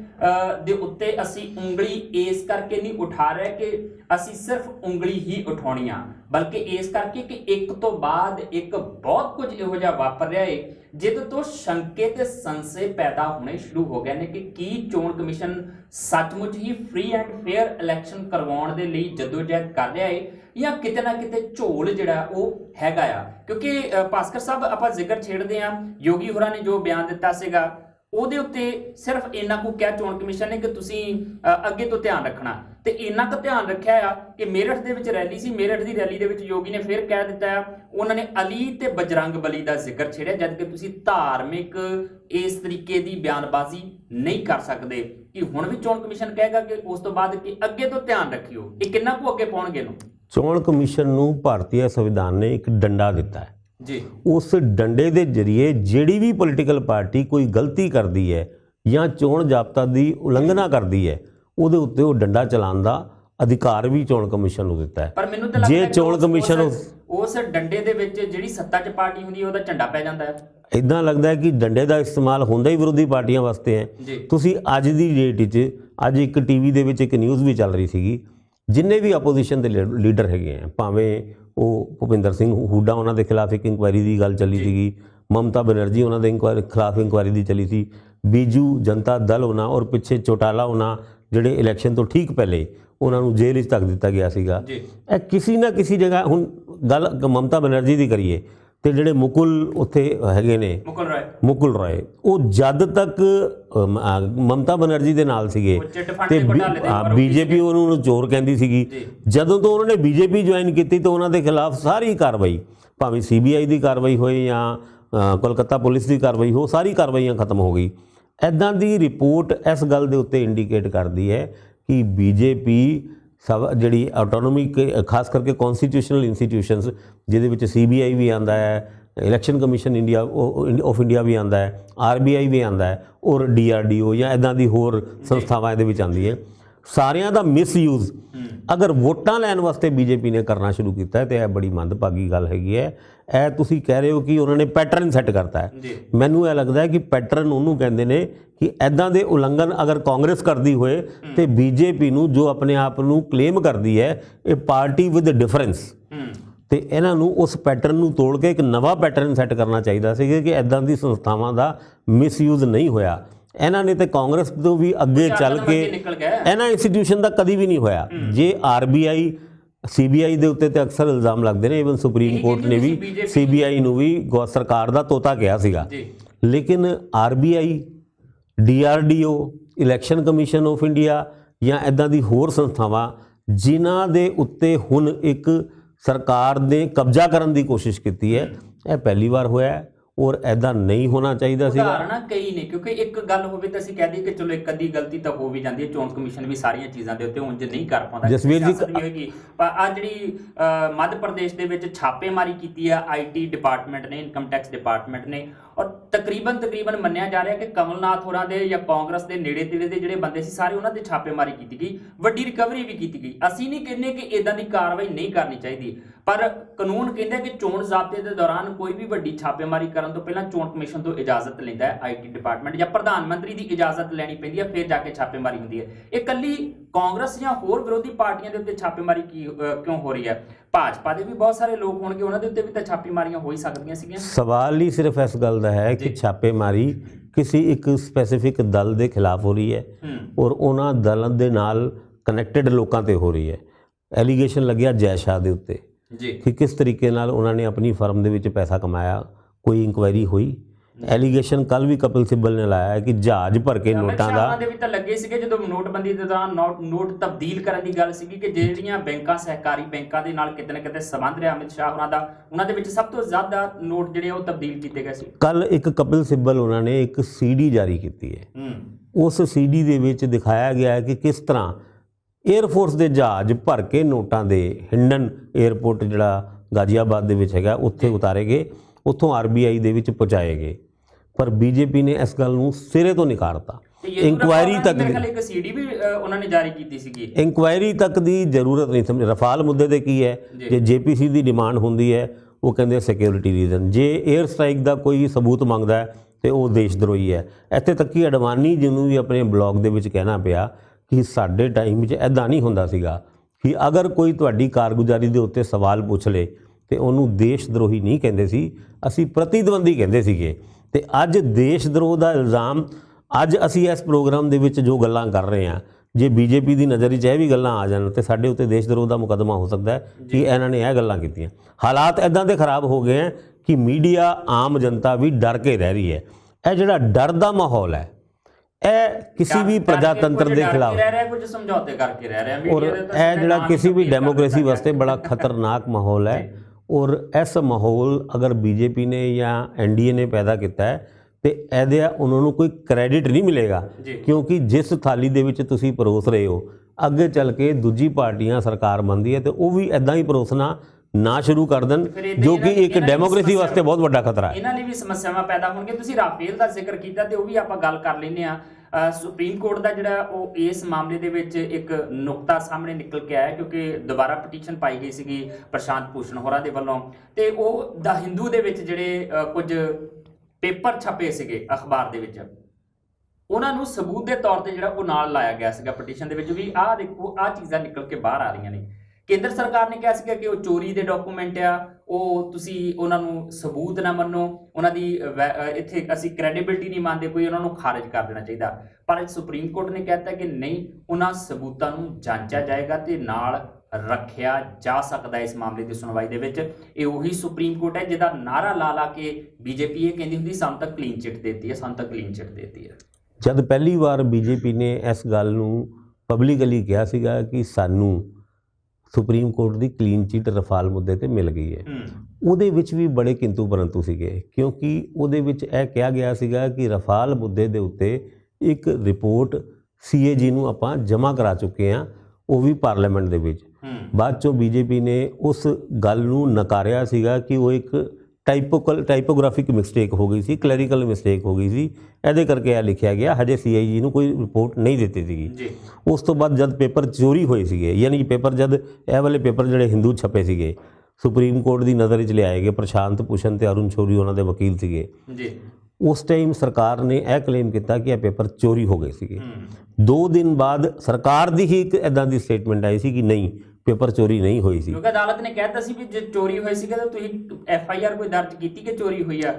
ਦੇ ਉੱਤੇ ਅਸੀਂ ਉਂਗਲੀ ਇਸ ਕਰਕੇ ਨਹੀਂ ਉਠਾ ਰਹੇ ਕਿ ਅਸੀਂ ਸਿਰਫ ਉਂਗਲੀ ਹੀ ਉਠਾਉਣੀ ਆ। ਬਲਕਿ ਇਸ ਕਰਕੇ ਕਿ ਇੱਕ ਤੋਂ ਬਾਅਦ ਇੱਕ ਬਹੁਤ ਕੁਝ ਇਹੋ ਜਿਹਾ ਵਾਪਰ ਰਿਹਾ ਏ। ਜਿਹਦੇ ਤੋਂ ਸ਼ੰਕੇ ਤੇ ਸੰਸ਼ੇ ਪੈਦਾ ਹੋਣੇ ਸ਼ੁਰੂ ਹੋ ਗਏ ਨੇ ਕਿ ਕੀ ਚੋਣ ਕਮਿਸ਼ਨ ਸੱਚਮੁੱਚ ਹੀ ਫ੍ਰੀ ਐਂਡ ਫੇਅਰ ਇਲੈਕਸ਼ਨ ਕਰਵਾਉਣ ਦੇ ਲਈ ਜਦੋਜਹਿਦ ਕਰ ਰਿਹਾ ਏ ਜਾਂ ਕਿਤੇ ਨਾ ਕਿਤੇ ਝੋਲ ਜਿਹੜਾ ਉਹ ਹੈਗਾ ਆ? ਕਿਉਂਕਿ ਅ, ਭਾਸਕਰ ਸਾਹਿਬ ਆਪਾਂ ਜ਼ਿਕਰ ਛੇੜਦੇ ਆ ਯੋਗੀ ਹੋਰਾਂ ਨੇ ਜੋ ਬਿਆਨ ਦਿੱਤਾ ਸੀਗਾ ਉਹਦੇ ਉੱਤੇ ਸਿਰਫ ਇੰਨਾ ਕੁ ਕਿਹਾ ਚੋਣ ਕਮਿਸ਼ਨ ਨੇ ਕਿ ਤੁਸੀਂ ਅੱਗੇ ਤੋਂ ਧਿਆਨ ਰੱਖਣਾ। ਤੇ ਇੰਨਾ ਕੁ ਧਿਆਨ ਰੱਖਿਆ ਆ ਕਿ ਮੇਰਠ ਦੇ ਵਿੱਚ ਰੈਲੀ ਸੀ ਮੇਰਠ ਦੀ ਰੈਲੀ ਦੇ ਵਿੱਚ ਯੋਗੀ ਨੇ ਫਿਰ ਕਹਿ ਦਿੱਤਾ ਆ ਉਹਨਾਂ ਨੇ ਅਲੀ ਤੇ ਬਜਰੰਗ ਬਲੀ ਦਾ ਜ਼ਿਕਰ ਛੇੜਿਆ ਜਦ ਕਿ ਤੁਸੀਂ ਧਾਰਮਿਕ ਇਸ ਤਰੀਕੇ ਦੀ ਬਿਆਨਬਾਜ਼ੀ ਨਹੀਂ ਕਰ ਸਕਦੇ। ਕਿ ਹੁਣ ਵੀ ਚੋਣ ਕਮਿਸ਼ਨ ਕਹੇਗਾ ਕਿ ਉਸ ਤੋਂ ਬਾਅਦ ਕਿ ਅੱਗੇ ਤੋਂ ਧਿਆਨ ਰੱਖਿਓ ਇਹ ਕਿੰਨਾ ਕੁ ਅੱਗੇ ਪਾਉਣਗੇ ਨੂੰ ਚੋਣ ਕਮਿਸ਼ਨ ਨੂੰ ਭਾਰਤੀ ਸੰਵਿਧਾਨ ਨੇ ਇੱਕ ਡੰਡਾ ਦਿੱਤਾ ਹੈ। ਜੀ। ਉਸ ਡੰਡੇ ਦੇ ਜ਼ਰੀਏ ਜਿਹੜੀ ਵੀ ਪੋਲੀਟੀਕਲ ਪਾਰਟੀ ਕੋਈ ਗਲਤੀ ਕਰਦੀ ਹੈ ਜਾਂ ਚੋਣ ਜਾਬਤਾ ਦੀ ਉਲੰਘਣਾ ਕਰਦੀ ਹੈ ਉਹਦੇ ਉੱਤੇ ਉਹ ਡੰਡਾ ਚਲਾਉਣ ਦਾ ਅਧਿਕਾਰ ਵੀ ਚੋਣ ਕਮਿਸ਼ਨ ਨੂੰ ਦਿੱਤਾ ਹੈ। ਪਰ ਮੈਨੂੰ ਤਾਂ ਲੱਗਦਾ ਜੇ ਚੋਣ ਕਮਿਸ਼ਨ ਉਸ- ਡੰਡੇ ਦੇ ਵਿੱਚ ਜਿਹੜੀ ਸੱਤਾ 'ਚ ਪਾਰਟੀ ਹੁੰਦੀ ਹੈ ਉਹਦਾ ਝੰਡਾ ਪੈ ਜਾਂਦਾ ਹੈ। ਇਦਾਂ ਲੱਗਦਾ ਹੈ ਕਿ ਡੰਡੇ ਦਾ ਇਸਤੇਮਾਲ ਹੁੰਦਾ ਹੀ ਵਿਰੋਧੀ ਪਾਰਟੀਆਂ ਵਾਸਤੇ ਹੈ। ਤੁਸੀਂ ਅੱਜ ਦੀ ਡੇਟ ਵਿੱਚ ਅੱਜ ਇੱਕ ਟੀਵੀ ਦੇ ਵਿੱਚ ਇੱਕ ਨਿਊਜ਼ ਵੀ ਚੱਲ ਰਹੀ ਸੀਗੀ ਜਿੰਨੇ ਵੀ ਆਪੋਜੀਸ਼ਨ ਦੇ ਲੀਡਰ ਹੈਗੇ ਆ ਭਾਵੇਂ ਉਹ ਭੁਪਿੰਦਰ ਸਿੰਘ ਹੁੱਡਾ ਉਹਨਾਂ ਦੇ ਖਿਲਾਫ ਇੱਕ ਇਨਕੁਆਇਰੀ ਦੀ ਗੱਲ ਚੱਲੀ ਸੀਗੀ ਮਮਤਾ ਬਨਰਜੀ ਉਹਨਾਂ ਦੇ ਖਿਲਾਫ ਇਨਕੁਆਇਰੀ ਦੀ ਚੱਲੀ ਸੀ ਬੀਜੂ ਜਨਤਾ ਦਲ ਹੋਣਾ ਔਰ ਪਿੱਛੇ ਚੋਟਾਲਾ ਹੋਣਾ ਜਿਹੜੇ ਇਲੈਕਸ਼ਨ ਤੋਂ ਠੀਕ ਪਹਿਲੇ ਉਹਨਾਂ ਨੂੰ ਜੇਲ੍ਹ ਵਿੱਚ ਤੱਕ ਦਿੱਤਾ ਗਿਆ ਸੀਗਾ। ਇਹ ਕਿਸੇ ਨਾ ਕਿਸੇ ਜਗ੍ਹਾ ਹੁਣ ਗੱਲ ਮਮਤਾ ਬਨਰਜੀ ਦੀ ਕਰੀਏ ਤੇ ਜਿਹੜੇ ਮੁਕੁਲ ਉੱਥੇ ਹੈਗੇ ਨੇ ਮੁਕਲ ਰਾਏ। ਮੁਕੁਲ ਰਾਏ ਉਹ ਜਦ ਤੱਕ ਮਮਤਾ ਬਨਰਜੀ ਦੇ ਨਾਲ ਸੀਗੇ ਤੇ ਬੀਜੇਪੀ ਉਹਨੂੰ ਉਹਨੂੰ ਚੋਰ ਕਹਿੰਦੀ ਸੀਗੀ। ਜਦੋਂ ਤੋਂ ਉਹਨਾਂ ਨੇ ਬੀਜੇਪੀ ਜੁਆਇਨ ਕੀਤੀ ਤਾਂ ਉਹਨਾਂ ਦੇ ਖਿਲਾਫ ਸਾਰੀ ਕਾਰਵਾਈ ਭਾਵੇਂ ਸੀਬੀਆਈ ਦੀ ਕਾਰਵਾਈ ਹੋਈ ਜਾਂ ਕੋਲਕਾਤਾ ਪੁਲਿਸ ਦੀ ਕਾਰਵਾਈ ਹੋ ਸਾਰੀ ਕਾਰਵਾਈਆਂ ਖਤਮ ਹੋ ਗਈ। ਐਦਾਂ ਦੀ ਰਿਪੋਰਟ ਇਸ ਗੱਲ ਦੇ ਉੱਤੇ ਇੰਡੀਕੇਟ ਕਰਦੀ ਹੈ ਕਿ ਬੀਜੇਪੀ ਸਭ ਜਿਹੜੀ ਆਟੋਨੋਮਿਕ ਖਾਸ ਕਰਕੇ ਕਨਸਟੀਟਿਊਸ਼ਨਲ ਇੰਸਟੀਟਿਊਸ਼ਨਸ ਜਿਹਦੇ ਵਿੱਚ ਸੀਬੀਆਈ ਵੀ ਆਂਦਾ ਹੈ election commission India of India ਵੀ ਆਂਦਾ ਹੈ ਆਰਬੀਆਈ ਵੀ ਆਂਦਾ ਹੈ ਔਰ ਡੀਆਰਡੀਓ ਜਾਂ ਇਦਾਂ ਦੀ ਹੋਰ ਸੰਸਥਾਵਾਂ ਇਹਦੇ ਵਿੱਚ ਆਉਂਦੀਆਂ ਸਾਰਿਆਂ ਦਾ ਮਿਸਯੂਜ਼ ਅਗਰ ਵੋਟਾਂ ਲੈਣ ਵਾਸਤੇ ਬੀਜੇਪੀ ਨੇ ਕਰਨਾ ਸ਼ੁਰੂ ਕੀਤਾ ਹੈ ਤੇ ਇਹ ਬੜੀ ਮੰਦਭਾਗੀ ਗੱਲ ਹੈਗੀ ਹੈ। ਇਹ ਤੁਸੀਂ ਕਹਿ ਰਹੇ ਹੋ ਕਿ ਉਹਨਾਂ ਨੇ ਪੈਟਰਨ ਸੈੱਟ ਕਰਤਾ ਹੈ। ਮੈਨੂੰ ਇਹ ਲੱਗਦਾ ਹੈ ਕਿ ਪੈਟਰਨ ਉਹਨੂੰ ਕਹਿੰਦੇ ਨੇ ਕਿ ਐਦਾਂ ਦੇ ਉਲੰਘਣ ਅਗਰ ਕਾਂਗਰਸ ਕਰਦੀ ਹੋਏ ਤੇ ਬੀਜੇਪੀ ਨੂੰ ਜੋ ਆਪਣੇ ਆਪ ਨੂੰ ਕਲੇਮ ਕਰਦੀ ਹੈ ਇਹ ਪਾਰਟੀ ਵਿਦ ਡਿਫਰੈਂਸ ਤੇ ਇਹਨਾਂ ਨੂੰ ਉਸ ਪੈਟਰਨ ਨੂੰ ਤੋੜ ਕੇ ਇੱਕ ਨਵਾਂ ਪੈਟਰਨ ਸੈੱਟ ਕਰਨਾ ਚਾਹੀਦਾ ਸੀ ਕਿ ਐਦਾਂ ਦੀ ਸੰਸਥਾਵਾਂ ਦਾ ਮਿਸਯੂਜ਼ ਨਹੀਂ ਹੋਇਆ। ਇਹਨਾਂ ਨੇ ਤੇ ਕਾਂਗਰਸ ਤੋਂ ਵੀ ਅੱਗੇ ਚੱਲ ਕੇ ਇਹਨਾਂ ਇੰਸਟੀਟਿਊਸ਼ਨ ਦਾ ਕਦੀ ਵੀ ਨਹੀਂ ਹੋਇਆ। ਜੇ ਆਰਬੀਆਈ ਸੀਬੀਆਈ ਦੇ ਉੱਤੇ ਤੇ ਅਕਸਰ ਇਲਜ਼ਾਮ ਲੱਗਦੇ ਨੇ ਇਵਨ ਸੁਪਰੀਮ ਕੋਰਟ ਨੇ ਵੀ ਸੀਬੀਆਈ ਨੂੰ ਵੀ ਗੋ ਸਰਕਾਰ ਦਾ ਤੋਤਾ ਕਿਹਾ ਸੀਗਾ। ਲੇਕਿਨ RBI DRDO election commission of India ਜਾਂ ਇਦਾਂ ਦੀ ਹੋਰ ਸੰਸਥਾਵਾਂ ਜਿਨ੍ਹਾਂ ਦੇ ਉੱਤੇ ਹੁਣ ਇੱਕ ਸਰਕਾਰ ਨੇ ਕਬਜ਼ਾ ਕਰਨ ਦੀ ਕੋਸ਼ਿਸ਼ ਕੀਤੀ ਹੈ ਇਹ ਪਹਿਲੀ ਵਾਰ ਹੋਇਆ ਹੈ। ਔਰ ਐਦਾਂ ਨਹੀਂ ਹੋਣਾ ਚਾਹੀਦਾ ਸੀਗਾ। ਉਦਾਹਰਨਾਂ ਕਈ ਨੇ ਕਿਉਂਕਿ ਇੱਕ ਗੱਲ ਹੋਵੇ ਤਾਂ ਅਸੀਂ ਕਹਿ ਦਈਏ ਕਿ ਚਲੋ ਇੱਕ ਅੱਧੀ ਗਲਤੀ ਤਾਂ ਹੋ ਵੀ ਜਾਂਦੀ ਹੈ ਚੋਣ ਕਮਿਸ਼ਨ ਵੀ ਸਾਰੀਆਂ ਚੀਜ਼ਾਂ ਦੇ ਉੱਤੇ ਉਂਝ ਨਹੀਂ ਕਰ ਪਾਉਂਦਾ। ਜਸਵੀਰ ਜੀ, ਹੋਏਗੀ ਪਰ ਆ ਜਿਹੜੀ ਮੱਧ ਪ੍ਰਦੇਸ਼ ਦੇ ਵਿੱਚ ਛਾਪੇਮਾਰੀ ਕੀਤੀ ਹੈ ਆਈਟੀ ਡਿਪਾਰਟਮੈਂਟ ਨੇ ਇਨਕਮ ਟੈਕਸ ਡਿਪਾਰਟਮੈਂਟ ਨੇ ਔਰ ਤਕਰੀਬਨ ਤਕਰੀਬਨ ਮੰਨਿਆ ਜਾ ਰਿਹਾ ਕਿ ਕਮਲਨਾਥ ਹੋਰਾਂ ਦੇ ਜਾਂ ਕਾਂਗਰਸ ਦੇ ਨੇੜੇ ਤੇੜੇ ਦੇ ਜਿਹੜੇ ਬੰਦੇ ਸੀ ਸਾਰੇ ਉਹਨਾਂ ਦੇ ਛਾਪੇਮਾਰੀ ਕੀਤੀ ਗਈ ਵੱਡੀ ਰਿਕਵਰੀ ਵੀ ਕੀਤੀ ਗਈ। ਅਸੀਂ ਨਹੀਂ ਕਹਿੰਦੇ ਕਿ ਇਦਾਂ ਦੀ ਕਾਰਵਾਈ ਨਹੀਂ ਕਰਨੀ ਚਾਹੀਦੀ ਪਰ ਕਾਨੂੰਨ ਕਹਿੰਦਾ ਕਿ ਚੋਣ ਜ਼ਾਬਤੇ ਦੇ ਦੌਰਾਨ ਕੋਈ ਵੀ ਵੱਡੀ ਛਾਪੇਮਾਰੀ ਕਰਨ ਤੋਂ ਪਹਿਲਾਂ ਚੋਣ ਕਮਿਸ਼ਨ ਤੋਂ ਇਜਾਜ਼ਤ ਲੈਂਦਾ ਹੈ ਆਈਟੀ ਡਿਪਾਰਟਮੈਂਟ ਜਾਂ ਪ੍ਰਧਾਨ ਮੰਤਰੀ ਦੀ ਇਜਾਜ਼ਤ ਲੈਣੀ ਪੈਂਦੀ ਹੈ ਫਿਰ ਜਾ ਕੇ ਛਾਪੇਮਾਰੀ ਹੁੰਦੀ ਹੈ। ਇਹ ਕੱਲੀ ਕਾਂਗਰਸ ਜਾਂ ਹੋਰ ਵਿਰੋਧੀ ਪਾਰਟੀਆਂ ਦੇ ਉੱਤੇ ਛਾਪੇਮਾਰੀ ਕੀ ਕਿਉਂ ਹੋ ਰਹੀ ਹੈ? ਭਾਜਪਾ ਦੇ ਵੀ ਬਹੁਤ ਸਾਰੇ ਲੋਕ ਹੋਣਗੇ ਉਹਨਾਂ ਦੇ ਉੱਤੇ ਵੀ ਤਾਂ ਛਾਪੇਮਾਰੀਆਂ ਹੋ ਹੀ ਸਕਦੀਆਂ ਸੀਗੀਆਂ। ਸਵਾਲ ਹੀ ਸਿਰਫ ਇਸ ਗੱਲ ਦਾ ਹੈ ਕਿ ਛਾਪੇਮਾਰੀ ਕਿਸੇ ਇੱਕ ਸਪੈਸੀਫਿਕ ਦਲ ਦੇ ਖਿਲਾਫ ਹੋ ਰਹੀ ਹੈ ਹੂੰ। ਔਰ ਉਹਨਾਂ ਦਲਾਂ ਦੇ ਨਾਲ ਕਨੈਕਟਡ ਲੋਕਾਂ ਤੇ ਹੋ ਰਹੀ ਹੈ। ਐਲੀਗੇਸ਼ਨ ਲੱਗਿਆ ਜੈ ਸ਼ਾਹ ਦੇ ਉੱਤੇ। ਜੀ। ਕਿ ਕਿਸ ਤਰੀਕੇ ਨਾਲ ਉਹਨਾਂ ਨੇ ਆਪਣੀ ਫਰਮ ਦੇ ਵਿੱਚ ਪੈਸਾ ਕਮਾਇਆ ਕੋਈ ਇਨਕੁਆਇਰੀ ਹੋਈ? ਐਲੀਗੇਸ਼ਨ ਕੱਲ ਵੀ ਕਪਿਲ ਸਿੱਬਲ ਨੇ ਲਾਇਆ ਕਿ ਜਹਾਜ਼ ਭਰ ਕੇ ਨੋਟਾਂ ਦਾ ਉਹਨਾਂ ਦੇ ਵੀ ਤਾਂ ਲੱਗੇ ਸੀਗੇ ਜਦੋਂ ਨੋਟਬੰਦੀ ਦੇ ਦੌਰਾਨ ਨੋਟ ਤਬਦੀਲ ਕਰਨ ਦੀ ਗੱਲ ਸੀਗੀ ਕਿ ਜਿਹੜੀਆਂ ਬੈਂਕਾਂ ਸਹਿਕਾਰੀ ਬੈਂਕਾਂ ਦੇ ਨਾਲ ਕਿਤੇ ਨਾ ਕਿਤੇ ਸੰਬੰਧ ਰਿਹਾ ਅਮਿਤ ਸ਼ਾਹ ਉਹਨਾਂ ਦਾ ਉਹਨਾਂ ਦੇ ਵਿੱਚ ਸਭ ਤੋਂ ਜ਼ਿਆਦਾ ਨੋਟ ਜਿਹੜੇ ਉਹ ਤਬਦੀਲ ਕੀਤੇ ਗਏ ਸੀ। ਕੱਲ ਇੱਕ ਕਪਿਲ ਸਿੱਬਲ ਉਹਨਾਂ ਨੇ ਇੱਕ ਸੀਡੀ ਜਾਰੀ ਕੀਤੀ ਹੈ। ਹੂੰ। ਉਸ ਸੀਡੀ ਦੇ ਵਿੱਚ ਦਿਖਾਇਆ ਗਿਆ ਹੈ ਕਿ ਕਿਸ ਤਰ੍ਹਾਂ ਏਅਰਫੋਰਸ ਦੇ ਜਹਾਜ਼ ਭਰ ਕੇ ਨੋਟਾਂ ਦੇ ਹਿੰਡਨ 에어ਪੋਰਟ ਜਿਹੜਾ ਗਾਜ਼ੀਆਬਾਦ ਦੇ ਵਿੱਚ ਹੈਗਾ ਉੱਥੇ ਉਤਾਰੇ ਗਏ। ਉੱਥੋਂ ਆਰਬੀਆਈ ਦੇ ਵਿੱਚ ਪਹੁੰਚਾਏ ਗਏ। ਪਰ ਬੀਜੇਪੀ ਨੇ ਇਸ ਗੱਲ ਨੂੰ ਸਿਰੇ ਤੋਂ ਨਕਾਰਤਾ ਇਨਕੁਆਇਰੀ ਤੱਕ ਦੀ ਇੱਕ ਸੀਡੀ ਵੀ ਉਹਨਾਂ ਨੇ ਜਾਰੀ ਕੀਤੀ ਸੀਗੀ। ਇਨਕੁਆਇਰੀ ਤੱਕ ਦੀ ਜ਼ਰੂਰਤ ਨਹੀਂ ਸਮਝ ਰਫਾਲ ਮੁੱਦੇ ਤੇ ਕੀ ਹੈ? ਜੇ। ਜੇਪੀਸੀ ਦੀ ਡਿਮਾਂਡ ਹੁੰਦੀ ਹੈ ਉਹ ਕਹਿੰਦੇ ਸਿਕਿਉਰਿਟੀ ਰੀਜ਼ਨ ਜੇ 에ਅਰ ਸਟ੍ਰਾਈਕ ਦਾ ਕੋਈ ਸਬੂਤ ਮੰਗਦਾ ਹੈ ਤੇ ਉਹ ਦੇਸ਼ਦਰੋਹੀ ਹੈ। ਇੱਥੇ ਤੱਕ ਕਿ ਅਡਵਾਨੀ ਜਿਹਨੂੰ ਵੀ ਆਪਣੇ ਬਲੌਗ ਦੇ ਵਿੱਚ ਕਹਿਣਾ ਪਿਆ ਕਿ ਸਾਡੇ ਟਾਈਮ ਵਿੱਚ ਐਦਾਂ ਨਹੀਂ ਹੁੰਦਾ ਸੀਗਾ ਕਿ ਅਗਰ ਕੋਈ ਤੁਹਾਡੀ ਕਾਰਗੁਜ਼ਾਰੀ ਦੇ ਉੱਤੇ ਸਵਾਲ ਪੁੱਛ ਲੇ ਤੇ ਉਹਨੂੰ ਦੇਸ਼ ਦਰੋਹੀ ਨਹੀਂ ਕਹਿੰਦੇ ਸੀ ਅਸੀਂ ਪ੍ਰਤੀਦਵੰਦੀ ਕਹਿੰਦੇ ਸੀਗੇ। ਤੇ ਅੱਜ ਦੇਸ਼ ਦਰੋਹ ਦਾ ਇਲਜ਼ਾਮ ਅੱਜ ਅਸੀਂ ਇਸ ਪ੍ਰੋਗਰਾਮ ਦੇ ਵਿੱਚ ਜੋ ਗੱਲਾਂ ਕਰ ਰਹੇ ਹਾਂ ਜੇ ਬੀਜੇਪੀ ਦੀ ਨਜ਼ਰ 'ਚ ਇਹ ਵੀ ਗੱਲਾਂ ਆ ਜਾਣ ਤੇ ਸਾਡੇ ਉੱਤੇ ਦੇਸ਼ ਦਰੋਹ ਦਾ ਮੁਕੱਦਮਾ ਹੋ ਸਕਦਾ ਹੈ ਕਿ ਇਹਨਾਂ ਨੇ ਇਹ ਗੱਲਾਂ ਕੀਤੀਆਂ। ਹਾਲਾਤ ਇਦਾਂ ਦੇ ਖਰਾਬ ਹੋ ਗਏ ਹੈ ਕਿ ਮੀਡੀਆ ਆਮ ਜਨਤਾ ਵੀ ਡਰ ਕੇ ਰਹਿ ਰਹੀ ਹੈ। ਇਹ ਜਿਹੜਾ ਡਰ ਦਾ ਮਾਹੌਲ ਹੈ ਇਹ ਕਿਸੇ ਵੀ ਪ੍ਰਜਾਤੰਤਰ ਦੇ ਖਿਲਾਫ। ਰਹਿ ਰਿਹਾ ਕੁਝ ਸਮਝੌਤੇ ਕਰਕੇ ਰਹਿ ਰਿਹਾ ਔਰ media ਦੇ ਤਾਂ ਇਹ ਜਿਹੜਾ ਕਿਸੇ ਵੀ ਡੈਮੋਕ੍ਰੇਸੀ ਵਾਸਤੇ ਬੜਾ ਖਤਰਨਾਕ ਮਾਹੌਲ ਹੈ। ਔਰ ਇਸ ਮਾਹੌਲ ਅਗਰ ਬੀਜੇਪੀ ਨੇ ਜਾਂ ਐਨਡੀਏ ਨੇ ਪੈਦਾ ਕੀਤਾ ਹੈ ਤੇ ਇਹਦੇ ਉਹਨਾਂ ਨੂੰ ਕੋਈ ਕ੍ਰੈਡਿਟ ਨਹੀਂ ਮਿਲੇਗਾ। ਕਿਉਂਕਿ ਜਿਸ ਥਾਲੀ ਦੇ ਵਿੱਚ ਤੁਸੀਂ ਪਰੋਸ ਰਹੇ ਹੋ ਅੱਗੇ ਚੱਲ ਕੇ ਦੂਜੀ ਪਾਰਟੀਆਂ ਸਰਕਾਰ ਬਣਦੀ ਹੈ ਤੇ ਉਹ ਵੀ ਐਦਾਂ ਹੀ ਪਰੋਸਣਾ ਨਾ ਸ਼ੁਰੂ ਕਰ ਦੇਣ ਜੋ ਕਿ ਇੱਕ ਡੈਮੋਕ੍ਰੇਸੀ ਵਾਸਤੇ ਬਹੁਤ ਵੱਡਾ ਖਤਰਾ ਹੈ। ਇਹਨਾਂ ਲਈ ਵੀ ਸਮੱਸਿਆਵਾਂ ਪੈਦਾ ਹੋਣਗੀਆਂ। ਤੁਸੀਂ ਰਾਫੇਲ ਦਾ ਜ਼ਿਕਰ ਕੀਤਾ ਤੇ ਉਹ ਵੀ ਆਪਾਂ ਗੱਲ ਕਰ ਲੈਂਦੇ ਆ ਸੁਪਰੀਮ ਕੋਰਟ ਦਾ ਜਿਹੜਾ ਉਹ ਇਸ ਮਾਮਲੇ ਦੇ ਵਿੱਚ ਇੱਕ ਨੁਕਤਾ ਸਾਹਮਣੇ ਨਿਕਲ ਕੇ ਆਇਆ ਕਿਉਂਕਿ ਦੁਬਾਰਾ ਪਟੀਸ਼ਨ ਪਾਈ ਗਈ ਸੀਗੀ ਪ੍ਰਸ਼ਾਂਤ ਭੂਸ਼ਣ ਹੋਰਾਂ ਦੇ ਵੱਲੋਂ। ਤੇ ਉਹ ਦਾ ਹਿੰਦੂ ਦੇ ਵਿੱਚ ਜਿਹੜੇ ਕੁਝ ਪੇਪਰ ਛਪੇ ਸੀਗੇ ਅਖਬਾਰ ਦੇ ਵਿੱਚ। ਉਹਨਾਂ ਨੂੰ ਸਬੂਤ ਦੇ ਤੌਰ ਤੇ ਜਿਹੜਾ ਉਹ ਨਾਲ ਲਾਇਆ ਗਿਆ ਸੀਗਾ ਪਟੀਸ਼ਨ ਦੇ ਵਿੱਚ ਵੀ ਆਹ ਦੇਖੋ ਆਹ ਚੀਜ਼ਾਂ ਨਿਕਲ ਕੇ ਬਾਹਰ ਆ ਰਹੀਆਂ ਨੇ। ਕੇਂਦਰ ਸਰਕਾਰ ਨੇ ਕਿਹਾ ਸੀਗਾ ਕਿ ਉਹ ਚੋਰੀ ਦੇ ਡਾਕੂਮੈਂਟ ਆ, ਉਹ ਤੁਸੀਂ ਉਹਨਾਂ ਨੂੰ ਸਬੂਤ ਨਾ ਮੰਨੋ, ਉਹਨਾਂ ਦੀ, ਵੈ- ਇੱਥੇ ਅਸੀਂ ਕ੍ਰੈਡੀਬਿਲਟੀ ਨਹੀਂ ਮੰਨਦੇ, ਕੋਈ ਉਹਨਾਂ ਨੂੰ ਖਾਰਜ ਕਰ ਦੇਣਾ ਚਾਹੀਦਾ। ਪਰ ਅੱਜ ਸੁਪਰੀਮ ਕੋਰਟ ਨੇ ਕਹਿਤਾ ਕਿ ਨਹੀਂ, ਉਹਨਾਂ ਸਬੂਤਾਂ ਨੂੰ ਜਾਂਚਿਆ ਜਾਏਗਾ ਤੇ ਨਾਲ ਰੱਖਿਆ ਜਾ ਸਕਦਾ ਇਸ ਮਾਮਲੇ ਦੀ ਸੁਣਵਾਈ ਦੇ ਵਿੱਚ। ਇਹ ਉਹੀ ਸੁਪਰੀਮ ਕੋਰਟ ਹੈ ਜਿਹਦਾ ਨਾਰਾ ਲਾ ਲਾ ਕੇ ਬੀਜੇਪੀ ਇਹ ਕਹਿੰਦੀ ਹੁੰਦੀ, ਸਾਨੂੰ ਤਾਂ ਕਲੀਨ ਚਿੱਟ ਦਿੱਤੀ ਹੈ, ਸਾਨੂੰ ਤਾਂ ਕਲੀਨ ਚਿੱਟ ਦਿੱਤੀ ਹੈ। ਜਦ ਪਹਿਲੀ ਵਾਰ ਬੀਜੇਪੀ ਨੇ ਇਸ ਗੱਲ ਨੂੰ ਪਬਲਿਕਲੀ ਕਿਹਾ ਸੀਗਾ ਕਿ ਸਾਨੂੰ ਸੁਪਰੀਮ ਕੋਰਟ ਦੀ ਕਲੀਨ ਚਿੱਟ ਰਫਾਲ ਮੁੱਦੇ ਤੇ ਮਿਲ ਗਈ ਹੈ। ਉਹਦੇ ਵਿੱਚ ਵੀ ਬੜੇ ਕਿੰਤੂ ਪਰੰਤੂ ਸੀਗੇ ਕਿਉਂਕਿ ਉਹਦੇ ਵਿੱਚ ਇਹ ਕਿਹਾ ਗਿਆ ਸੀਗਾ ਕਿ ਰਫਾਲ ਮੁੱਦੇ ਦੇ ਉੱਤੇ ਇੱਕ ਰਿਪੋਰਟ ਸੀਏਜੀ ਨੂੰ ਆਪਾਂ ਜਮ੍ਹਾਂ ਕਰਾ ਚੁੱਕੇ ਹਾਂ ਉਹ ਵੀ ਪਾਰਲੀਮੈਂਟ ਦੇ ਵਿੱਚ। ਬਾਅਦ ਚੋਂ ਬੀਜੇਪੀ ਨੇ ਉਸ ਗੱਲ ਨੂੰ ਨਕਾਰਿਆ ਸੀਗਾ ਕਿ ਉਹ ਇੱਕ ਟਾਈਪੋਕਲ ਟਾਈਪੋਗ੍ਰਾਫਿਕ ਮਿਸਟੇਕ ਹੋ ਗਈ ਸੀ ਕਲੈਰੀਕਲ ਮਿਸਟੇਕ ਹੋ ਗਈ ਸੀ। ਇਹਦੇ ਕਰਕੇ ਇਹ ਲਿਖਿਆ ਗਿਆ ਹਜੇ ਸੀਆਈਜੀ ਨੂੰ ਕੋਈ ਰਿਪੋਰਟ ਨਹੀਂ ਦਿੱਤੀ ਸੀਗੀ। ਜੀ। ਉਸ ਤੋਂ ਬਾਅਦ ਜਦ ਪੇਪਰ ਚੋਰੀ ਹੋਏ ਸੀਗੇ ਯਾਨੀ ਕਿ ਪੇਪਰ ਜਦ ਇਹ ਵਾਲੇ ਪੇਪਰ ਜਿਹੜੇ ਹਿੰਦੂ ਛਪੇ ਸੀਗੇ ਸੁਪਰੀਮ ਕੋਰਟ ਦੀ ਨਜ਼ਰ ਵਿੱਚ ਲਿਆਏ ਗਏ ਪ੍ਰਸ਼ਾਂਤ ਭੂਸ਼ਣ ਤੇ ਅਰੁਣ ਸ਼ੌਰੀ ਉਹਨਾਂ ਦੇ ਵਕੀਲ ਸੀਗੇ। ਜੀ। ਉਸ ਟਾਈਮ ਸਰਕਾਰ ਨੇ ਇਹ ਕਲੇਮ ਕੀਤਾ ਕਿ ਇਹ ਪੇਪਰ ਚੋਰੀ ਹੋ ਗਏ ਸੀਗੇ। ਦੋ ਦਿਨ ਬਾਅਦ ਸਰਕਾਰ ਦੀ ਹੀ ਇੱਕ ਇਦਾਂ ਦੀ ਸਟੇਟਮੈਂਟ ਆਈ ਸੀ ਕਿ ਨਹੀਂ ਪੇਪਰ ਚੋਰੀ ਨਹੀਂ ਹੋਈ ਸੀ। ਕਿਉਂਕਿ ਅਦਾਲਤ ਨੇ ਕਹਿਤਾ ਸੀ ਵੀ ਜੇ ਚੋਰੀ ਹੋਈ ਸੀਗਾ ਤਾਂ ਤੁਸੀਂ ਐਫ ਆਈ ਆਰ ਕੋਈ ਦਰਜ ਕੀਤੀ ਕਿ ਚੋਰੀ ਹੋਈ ਆ?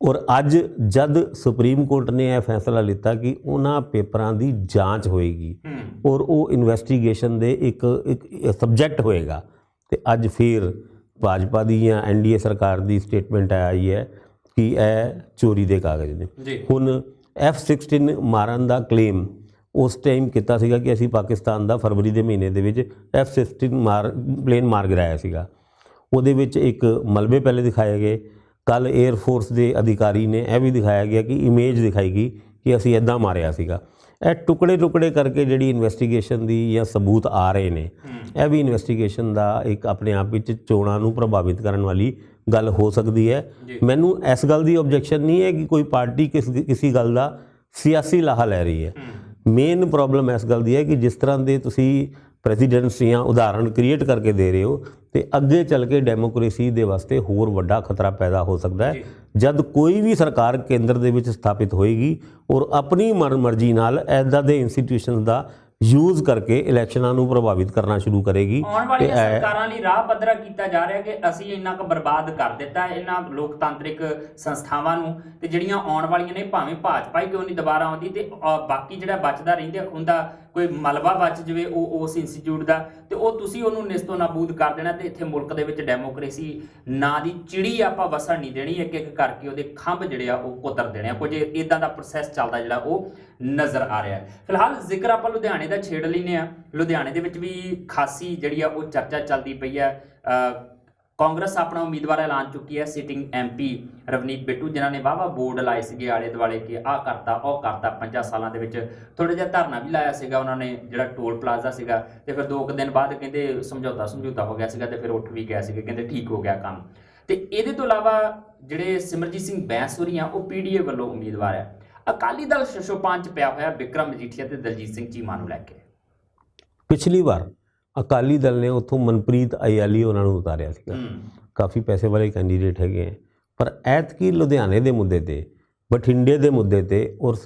ਔਰ ਅੱਜ ਜਦ ਸੁਪਰੀਮ ਕੋਰਟ ਨੇ ਇਹ ਫੈਸਲਾ ਲਿੱਤਾ ਕਿ ਉਹਨਾਂ ਪੇਪਰਾਂ ਦੀ ਜਾਂਚ ਹੋਏਗੀ ਔਰ ਉਹ ਇਨਵੈਸਟੀਗੇਸ਼ਨ ਦੇ ਇੱਕ ਇੱਕ ਸਬਜੈਕਟ ਹੋਏਗਾ ਤੇ ਅੱਜ ਫਿਰ ਭਾਜਪਾ ਦੀ ਜਾਂ ਐਨਡੀਏ ਸਰਕਾਰ ਦੀ ਸਟੇਟਮੈਂਟ ਆਈ ਹੈ ਕਿ ਇਹ ਚੋਰੀ ਦੇ ਕਾਗਜ਼ ਨੇ। ਹੁਣ F16 ਮਾਰਨ ਦਾ ਕਲੇਮ ਉਸ ਟਾਈਮ ਕੀਤਾ ਸੀਗਾ ਕਿ ਅਸੀਂ ਪਾਕਿਸਤਾਨ ਦਾ ਫਰਵਰੀ ਦੇ ਮਹੀਨੇ ਦੇ ਵਿੱਚ F16 ਮਾਰ ਪਲੇਨ ਮਾਰ ਗਿਰਾਇਆ ਸੀਗਾ। ਉਹਦੇ ਵਿੱਚ ਇੱਕ ਮਲਬੇ ਪਹਿਲੇ ਦਿਖਾਏ ਗਏ। ਕੱਲ 에ਅਰ ਫੋਰਸ ਦੇ ਅਧਿਕਾਰੀ ਨੇ ਇਹ ਵੀ ਦਿਖਾਇਆ ਗਿਆ ਕਿ ਇਮੇਜ ਦਿਖਾਈ ਗਈ ਕਿ ਅਸੀਂ ਇਦਾਂ ਮਾਰਿਆ ਸੀਗਾ। ਇਹ ਟੁਕੜੇ ਟੁਕੜੇ ਕਰਕੇ ਜਿਹੜੀ ਇਨਵੈਸਟੀਗੇਸ਼ਨ ਦੀ ਜਾਂ ਸਬੂਤ ਆ ਰਹੇ ਨੇ ਇਹ ਵੀ ਇਨਵੈਸਟੀਗੇਸ਼ਨ ਦਾ ਇੱਕ ਆਪਣੇ ਆਪ ਵਿੱਚ ਚੋਣਾਂ ਨੂੰ ਪ੍ਰਭਾਵਿਤ ਕਰਨ ਵਾਲੀ ਗੱਲ ਹੋ ਸਕਦੀ ਹੈ। ਮੈਨੂੰ ਇਸ ਗੱਲ ਦੀ ਆਬਜੈਕਸ਼ਨ ਨਹੀਂ ਹੈ ਕਿ ਕੋਈ ਪਾਰਟੀ ਕਿਸ ਕਿਸੇ ਗੱਲ ਦਾ ਸਿਆਸੀ ਲਾਹਾ ਲੈ ਰਹੀ ਹੂੰ। ਮੇਨ ਪ੍ਰੋਬਲਮ ਇਸ ਗੱਲ ਦੀ ਹੈ ਕਿ ਜਿਸ ਤਰ੍ਹਾਂ ਦੇ ਤੁਸੀਂ ਪ੍ਰੈਜ਼ੀਡੈਂਟਸ ਜਾਂ ਉਦਾਹਰਣ ਕ੍ਰੀਏਟ ਕਰਕੇ ਦੇ ਰਹੇ ਹੋ ਤੇ ਅੱਗੇ ਚੱਲ ਕੇ ਡੈਮੋਕ੍ਰੇਸੀ ਦੇ ਵਾਸਤੇ ਹੋਰ ਵੱਡਾ ਖਤਰਾ ਪੈਦਾ ਹੋ ਸਕਦਾ ਹੈ। ਜਦ ਕੋਈ ਵੀ ਸਰਕਾਰ ਕੇਂਦਰ ਦੇ ਵਿੱਚ ਸਥਾਪਿਤ ਹੋਏਗੀ ਔਰ ਆਪਣੀ ਮਰਜ਼ੀ ਨਾਲ ਐਦਾਂ ਦੇ ਇੰਸਟੀਟਿਊਸ਼ਨਸ ਦਾ ਯੂਜ਼ ਕਰਕੇ ਇਲੈਕਸ਼ਨਾਂ ਨੂੰ ਪ੍ਰਭਾਵਿਤ ਕਰਨਾ ਸ਼ੁਰੂ ਕਰੇਗੀ। ਆਉਣ ਵਾਲੀਆਂ ਤੇ ਇਹ- ਸਰਕਾਰਾਂ ਲਈ ਰਾਹ ਪੱਧਰਾ ਕੀਤਾ ਜਾ ਰਿਹਾ ਕਿ ਅਸੀਂ ਇੰਨਾ ਕੁ ਬਰਬਾਦ ਕਰ ਦਿੱਤਾ ਇਹਨਾਂ ਲੋਕਤਾਂਤਰਿਕ ਸੰਸਥਾਵਾਂ ਨੂੰ। ਤੇ ਜਿਹੜੀਆਂ ਆਉਣ ਵਾਲੀਆਂ ਨੇ ਭਾਵੇਂ ਭਾਜਪਾ ਹੀ ਕਿਉਂ ਨਹੀਂ ਦੁਬਾਰਾ ਆਉਂਦੀ ਤੇ ਅ, ਬਾਕੀ ਜਿਹੜਾ ਬਚਦਾ ਰਹਿੰਦੇ ਹੁੰਦਾ ਕੋਈ ਮਲਬਾ ਬਚ ਜਵੇ ਉਹ, ਉਸ ਇੰਸਟੀਚਿਊਟ ਦਾ, ਤੇ ਉਹ ਤੁਸੀਂ ਉਹਨੂੰ ਨਿਸਤੋ ਨਾਬੂਦ ਕਰ ਦੇਣਾ ਤੇ ਇੱਥੇ ਮੁਲਕ ਦੇ ਵਿੱਚ ਡੈਮੋਕ੍ਰੇਸੀ ਨਾਂ ਦੀ ਚਿੜੀ ਆਪਾਂ ਵਸਣ ਨਹੀਂ ਦੇਣੀ, ਇੱਕ ਇੱਕ ਕਰਕੇ ਉਹਦੇ ਖੰਭ ਜਿਹੜੇ ਆ ਉਹ ਕੁਤਰ ਦੇਣੇ ਆ। ਕੁਝ ਇਦਾਂ ਦਾ ਪ੍ਰੋਸੈਸ ਚੱਲਦਾ ਜਿਹੜਾ ਉਹ ਨਜ਼ਰ ਆ ਰਿਹਾ ਫਿਲਹਾਲ ਜ਼ਿਕਰ ਆਪਾਂ ਲੁਧਿਆਣੇ ਦਾ ਛੇੜ ਲੈਨੇ ਆ ਲੁਧਿਆਣੇ ਦੇ ਵਿੱਚ ਵੀ ਖਾਸੀ ਜਿਹੜੀ ਆ ਉਹ ਚਰਚਾ ਚੱਲਦੀ ਪਈ ਆ ਕਾਂਗਰਸ ਆਪਣਾ ਉਮੀਦਵਾਰ ਐਲਾਨ ਚੁੱਕੀ ਹੈ ਸਿਟਿੰਗ ਐਮਪੀ ਰਵਨੀਤ ਬਿੱਟੂ, ਜਿਨ੍ਹਾਂ ਨੇ ਵਾਹਵਾ ਬੋਰਡ ਲਾਏ ਸੀਗੇ ਆਲੇ ਦੁਆਲੇ ਕਿ ਆਹ ਕਰਤਾ, ਉਹ ਕਰਤਾ। ਪੰਜਾਂ ਸਾਲਾਂ ਦੇ ਵਿੱਚ ਥੋੜਾ ਜਿਹਾ ਧਰਨਾ ਵੀ ਲਾਇਆ ਸੀਗਾ ਉਹਨਾਂ ਨੇ, ਜਿਹੜਾ ਟੋਲ ਪਲਾਜ਼ਾ ਸੀਗਾ। ਤੇ ਫਿਰ ਦੋ ਕੁ ਦਿਨ ਬਾਅਦ ਕਹਿੰਦੇ ਸਮਝੌਤਾ ਸਮਝੌਤਾ ਹੋ ਗਿਆ ਸੀਗਾ ਤੇ ਫਿਰ ਉੱਠ ਵੀ ਗਿਆ ਸੀਗਾ, ਕਹਿੰਦੇ ਠੀਕ ਹੋ ਗਿਆ ਕੰਮ। ਤੇ ਇਹਦੇ ਤੋਂ ਇਲਾਵਾ ਜਿਹੜੇ ਸਿਮਰਜੀਤ ਸਿੰਘ ਬੈਂਸੁਰੀ ਆ, ਉਹ ਪੀਡੀਏ ਵੱਲੋਂ ਉਮੀਦਵਾਰ ਹੈ। ਅਕਾਲੀ ਦਲ ਸ਼ਸ਼ੋਪਾਂ ਚ ਪਿਆ ਹੋਇਆ ਵਿਕਰਮ ਮਜੀਠੀਆ ਤੇ ਦਲਜੀਤ ਸਿੰਘ ਚੀਮਾ ਨੂੰ ਲੈ ਕੇ। ਪਿਛਲੀ ਵਾਰ ਅਕਾਲੀ ਦਲ ਨੇ ਉੱਥੋਂ ਮਨਪ੍ਰੀਤ ਅਯਾਲੀ ਉਹਨਾਂ ਨੂੰ ਉਤਾਰਿਆ ਸੀਗਾ। ਕਾਫੀ ਪੈਸੇ ਵਾਲੇ ਕੈਂਡੀਡੇਟ ਹੈਗੇ ਹੈ ਪਰ ਐਤਕੀ ਲੁਧਿਆਣੇ ਦੇ ਮੁੱਦੇ ਤੇ ਬਠਿੰਡੇ ਦੇ ਮੁੱਦੇ ਤੇ ਔਰ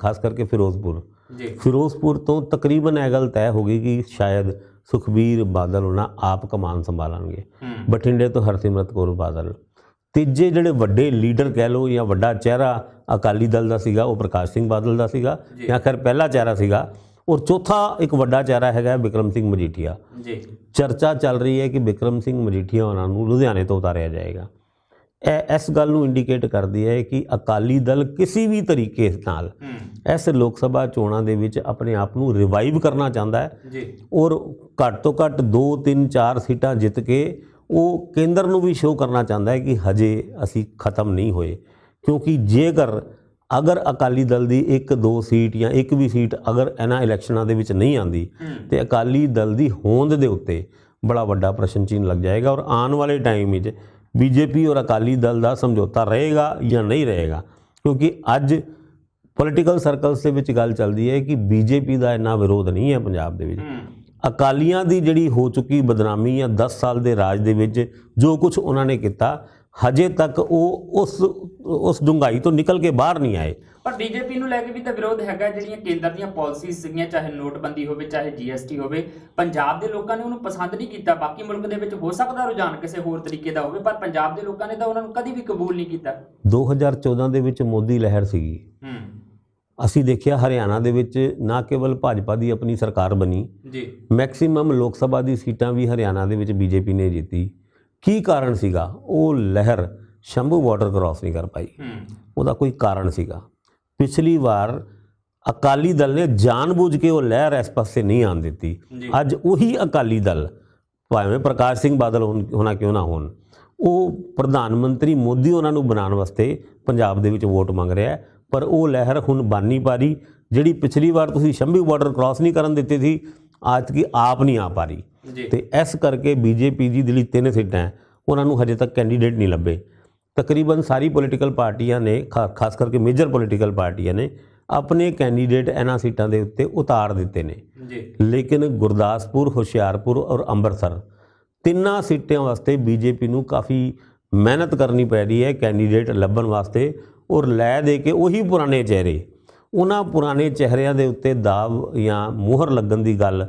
ਖਾਸ ਕਰਕੇ ਫਿਰੋਜ਼ਪੁਰ। ਜੀ। ਫਿਰੋਜ਼ਪੁਰ ਤੋਂ ਤਕਰੀਬਨ ਇਹ ਗੱਲ ਤੈਅ ਹੋ ਗਈ ਕਿ ਸ਼ਾਇਦ ਸੁਖਬੀਰ ਬਾਦਲ ਉਹਨਾਂ ਆਪ ਕਮਾਨ ਸੰਭਾਲਣਗੇ। ਬਠਿੰਡੇ ਤੋਂ ਹਰਸਿਮਰਤ ਕੌਰ ਬਾਦਲ। ਤੀਜੇ ਜਿਹੜੇ ਵੱਡੇ ਲੀਡਰ ਕਹਿ ਲਓ ਜਾਂ ਵੱਡਾ ਚਿਹਰਾ ਅਕਾਲੀ ਦਲ ਦਾ ਸੀਗਾ ਉਹ ਪ੍ਰਕਾਸ਼ ਸਿੰਘ ਬਾਦਲ ਦਾ ਸੀਗਾ। ਜੀ। ਜਾਂ ਖੈਰ ਪਹਿਲਾ ਚਿਹਰਾ ਸੀਗਾ ਔਰ ਚੌਥਾ ਇੱਕ ਵੱਡਾ ਚਿਹਰਾ ਹੈਗਾ ਬਿਕਰਮ ਸਿੰਘ ਮਜੀਠੀਆ। ਜੀ। ਚਰਚਾ ਚੱਲ ਰਹੀ ਹੈ ਕਿ ਬਿਕਰਮ ਸਿੰਘ ਮਜੀਠੀਆ ਉਹਨਾਂ ਨੂੰ ਲੁਧਿਆਣੇ ਤੋਂ ਉਤਾਰਿਆ ਜਾਏਗਾ। ਇਹ ਇਸ ਗੱਲ ਨੂੰ ਇੰਡੀਕੇਟ ਕਰਦੀ ਹੈ ਕਿ ਅਕਾਲੀ ਦਲ ਕਿਸੇ ਵੀ ਤਰੀਕੇ ਨਾਲ ਇਸ ਲੋਕ ਸਭਾ ਚੋਣਾਂ ਦੇ ਵਿੱਚ ਆਪਣੇ ਆਪ ਨੂੰ ਰਿਵਾਈਵ ਕਰਨਾ ਚਾਹੁੰਦਾ ਹੈ। ਜੀ। ਔਰ ਘੱਟ ਤੋਂ ਘੱਟ 2 3 4 ਸੀਟਾਂ ਜਿੱਤ ਕੇ ਉਹ ਕੇਂਦਰ ਨੂੰ ਵੀ ਸ਼ੋਅ ਕਰਨਾ ਚਾਹੁੰਦਾ ਹੈ ਕਿ ਹਜੇ ਅਸੀਂ ਖਤਮ ਨਹੀਂ ਹੋਏ। ਕਿਉਂਕਿ ਜੇਕਰ ਅਗਰ ਅਕਾਲੀ ਦਲ ਦੀ ਇੱਕ ਦੋ ਸੀਟ ਜਾਂ ਇੱਕ ਵੀ ਸੀਟ ਅਗਰ ਇਹਨਾਂ ਇਲੈਕਸ਼ਨਾਂ ਦੇ ਵਿੱਚ ਨਹੀਂ ਆਂਦੀ ਤੇ ਅਕਾਲੀ ਦਲ ਦੀ ਹੋਂਦ ਦੇ ਉੱਤੇ ਬੜਾ ਵੱਡਾ ਪ੍ਰਸ਼ਨ ਚਿੰਨ੍ਹ ਲੱਗ ਜਾਏਗਾ ਔਰ ਆਉਣ ਵਾਲੇ ਟਾਈਮ ਵਿੱਚ ਬੀਜੇਪੀ ਔਰ ਅਕਾਲੀ ਦਲ ਦਾ ਸਮਝੌਤਾ ਰਹੇਗਾ ਜਾਂ ਨਹੀਂ ਰਹੇਗਾ? ਕਿਉਂਕਿ ਅੱਜ ਪੋਲੀਟੀਕਲ ਸਰਕਲਸ ਦੇ ਵਿੱਚ ਗੱਲ ਚੱਲਦੀ ਹੈ ਕਿ ਬੀਜੇਪੀ ਦਾ ਇੰਨਾ ਵਿਰੋਧ ਨਹੀਂ ਹੈ ਪੰਜਾਬ ਦੇ ਵਿੱਚ। ਅਕਾਲੀਆਂ ਦੀ ਜਿਹੜੀ ਹੋ ਚੁੱਕੀ ਬਦਨਾਮੀ ਆ 10 ਸਾਲ ਦੇ ਰਾਜ ਦੇ ਵਿੱਚ ਜੋ ਕੁਝ ਉਹਨਾਂ ਨੇ ਕੀਤਾ ਹਜੇ ਤੱਕ ਉਹ ਉਸ ਉਸ ਡੂੰਘਾਈ ਤੋਂ ਨਿਕਲ ਕੇ ਬਾਹਰ ਨਹੀਂ ਆਏ। ਪਰ ਬੀਜੇਪੀ ਨੂੰ ਲੈ ਕੇ ਵੀ ਤਾਂ ਵਿਰੋਧ ਹੈਗਾ ਜਿਹੜੀਆਂ ਕੇਂਦਰ ਦੀਆਂ ਪਾਲਿਸੀਜ਼ ਸੀਗੀਆਂ ਚਾਹੇ ਨੋਟਬੰਦੀ ਹੋਵੇ ਚਾਹੇ ਜੀਐਸਟੀ ਹੋਵੇ ਪੰਜਾਬ ਦੇ ਲੋਕਾਂ ਨੇ ਉਹਨੂੰ ਪਸੰਦ ਨਹੀਂ ਕੀਤਾ। ਬਾਕੀ ਮੁਲਕ ਦੇ ਵਿੱਚ ਹੋ ਸਕਦਾ ਰੁਝਾਨ ਕਿਸੇ ਹੋਰ ਤਰੀਕੇ ਦਾ ਹੋਵੇ ਪਰ ਪੰਜਾਬ ਦੇ ਲੋਕਾਂ ਨੇ ਤਾਂ ਉਹਨਾਂ ਨੂੰ ਕਦੀ ਵੀ ਕਬੂਲ ਨਹੀਂ ਕੀਤਾ। 2014 ਦੇ ਵਿੱਚ ਮੋਦੀ ਲਹਿਰ ਸੀਗੀ। ਹੂੰ। ਅਸੀਂ ਦੇਖਿਆ ਹਰਿਆਣਾ ਦੇ ਵਿੱਚ ਨਾ ਕੇਵਲ ਭਾਜਪਾ ਦੀ ਆਪਣੀ ਸਰਕਾਰ ਬਣੀ ਜੀ। ਮੈਕਸਿਮਮ ਲੋਕ ਸਭਾ ਦੀ ਸੀਟਾਂ ਵੀ ਹਰਿਆਣਾ ਦੇ ਵਿੱਚ ਬੀਜੇਪੀ ਨੇ ਜਿੱਤੀ। ਕੀ ਕਾਰਨ ਸੀਗਾ? ਉਹ ਲਹਿਰ ਸ਼ੰਭੂ ਬਾਰਡਰ ਕ੍ਰਾਸ ਨਹੀਂ ਕਰ ਪਾਈ। ਉਹਦਾ ਕੋਈ ਕਾਰਨ ਸੀਗਾ। ਪਿਛਲੀ ਵਾਰ ਅਕਾਲੀ ਦਲ ਨੇ ਜਾਣਬੁੱਝ ਕੇ ਉਹ ਲਹਿਰ ਇਸ ਪਾਸੇ ਨਹੀਂ ਆਣ ਦਿੱਤੀ। ਅੱਜ ਉਹੀ ਅਕਾਲੀ ਦਲ ਭਾਵੇਂ ਪ੍ਰਕਾਸ਼ ਸਿੰਘ ਬਾਦਲ ਹੋਣ- ਹੋਣਾ ਕਿਉਂ ਨਾ ਹੋਣ ਉਹ ਪ੍ਰਧਾਨ ਮੰਤਰੀ ਮੋਦੀ ਉਹਨਾਂ ਨੂੰ ਬਣਾਉਣ ਵਾਸਤੇ ਪੰਜਾਬ ਦੇ ਵਿੱਚ ਵੋਟ ਮੰਗ ਰਿਹਾ ਪਰ ਉਹ ਲਹਿਰ ਹੁਣ ਬਣ ਨਹੀਂ ਪਾ ਰਹੀ। ਜਿਹੜੀ ਪਿਛਲੀ ਵਾਰ ਤੁਸੀਂ ਸ਼ੰਭੂ ਬਾਰਡਰ ਕ੍ਰਾਸ ਨਹੀਂ ਕਰਨ ਦਿੱਤੇ ਸੀ ਅੱਜ ਕੀ ਆਪ ਨਹੀਂ ਆ ਪਾ ਰਹੀ। ਜੀ ਤੇ ਇਸ ਕਰਕੇ ਬੀਜੇਪੀ ਦੀ ਜਿਹੜੀ ਤਿੰਨ ਸੀਟਾਂ ਉਹਨਾਂ ਨੂੰ ਹਜੇ ਤੱਕ ਕੈਂਡੀਡੇਟ ਨਹੀਂ ਲੱਭੇ। ਤਕਰੀਬਨ ਸਾਰੀ ਪੋਲੀਟੀਕਲ ਪਾਰਟੀਆਂ ਨੇ ਖਾਸ ਕਰਕੇ ਮੇਜਰ ਪੋਲੀਟੀਕਲ ਪਾਰਟੀਆਂ ਨੇ ਆਪਣੇ ਕੈਂਡੀਡੇਟ ਇਹਨਾਂ ਸੀਟਾਂ ਦੇ ਉੱਤੇ ਉਤਾਰ ਦਿੱਤੇ ਨੇ। ਜੀ। ਲੇਕਿਨ ਗੁਰਦਾਸਪੁਰ ਹੁਸ਼ਿਆਰਪੁਰ ਔਰ ਅੰਮ੍ਰਿਤਸਰ ਤਿੰਨਾਂ ਸੀਟਾਂ ਵਾਸਤੇ ਬੀਜੇਪੀ ਨੂੰ ਕਾਫੀ ਮਿਹਨਤ ਕਰਨੀ ਪੈ ਰਹੀ ਹੈ ਕੈਂਡੀਡੇਟ ਲੱਭਣ ਵਾਸਤੇ ਔਰ ਲੈ ਦੇ ਕੇ ਉਹੀ ਪੁਰਾਣੇ ਚਿਹਰੇ। ਉਹਨਾਂ ਪੁਰਾਣੇ ਚਿਹਰਿਆਂ ਦੇ ਉੱਤੇ ਦਾਵ ਜਾਂ ਮੋਹਰ ਲੱਗਣ ਦੀ ਗੱਲ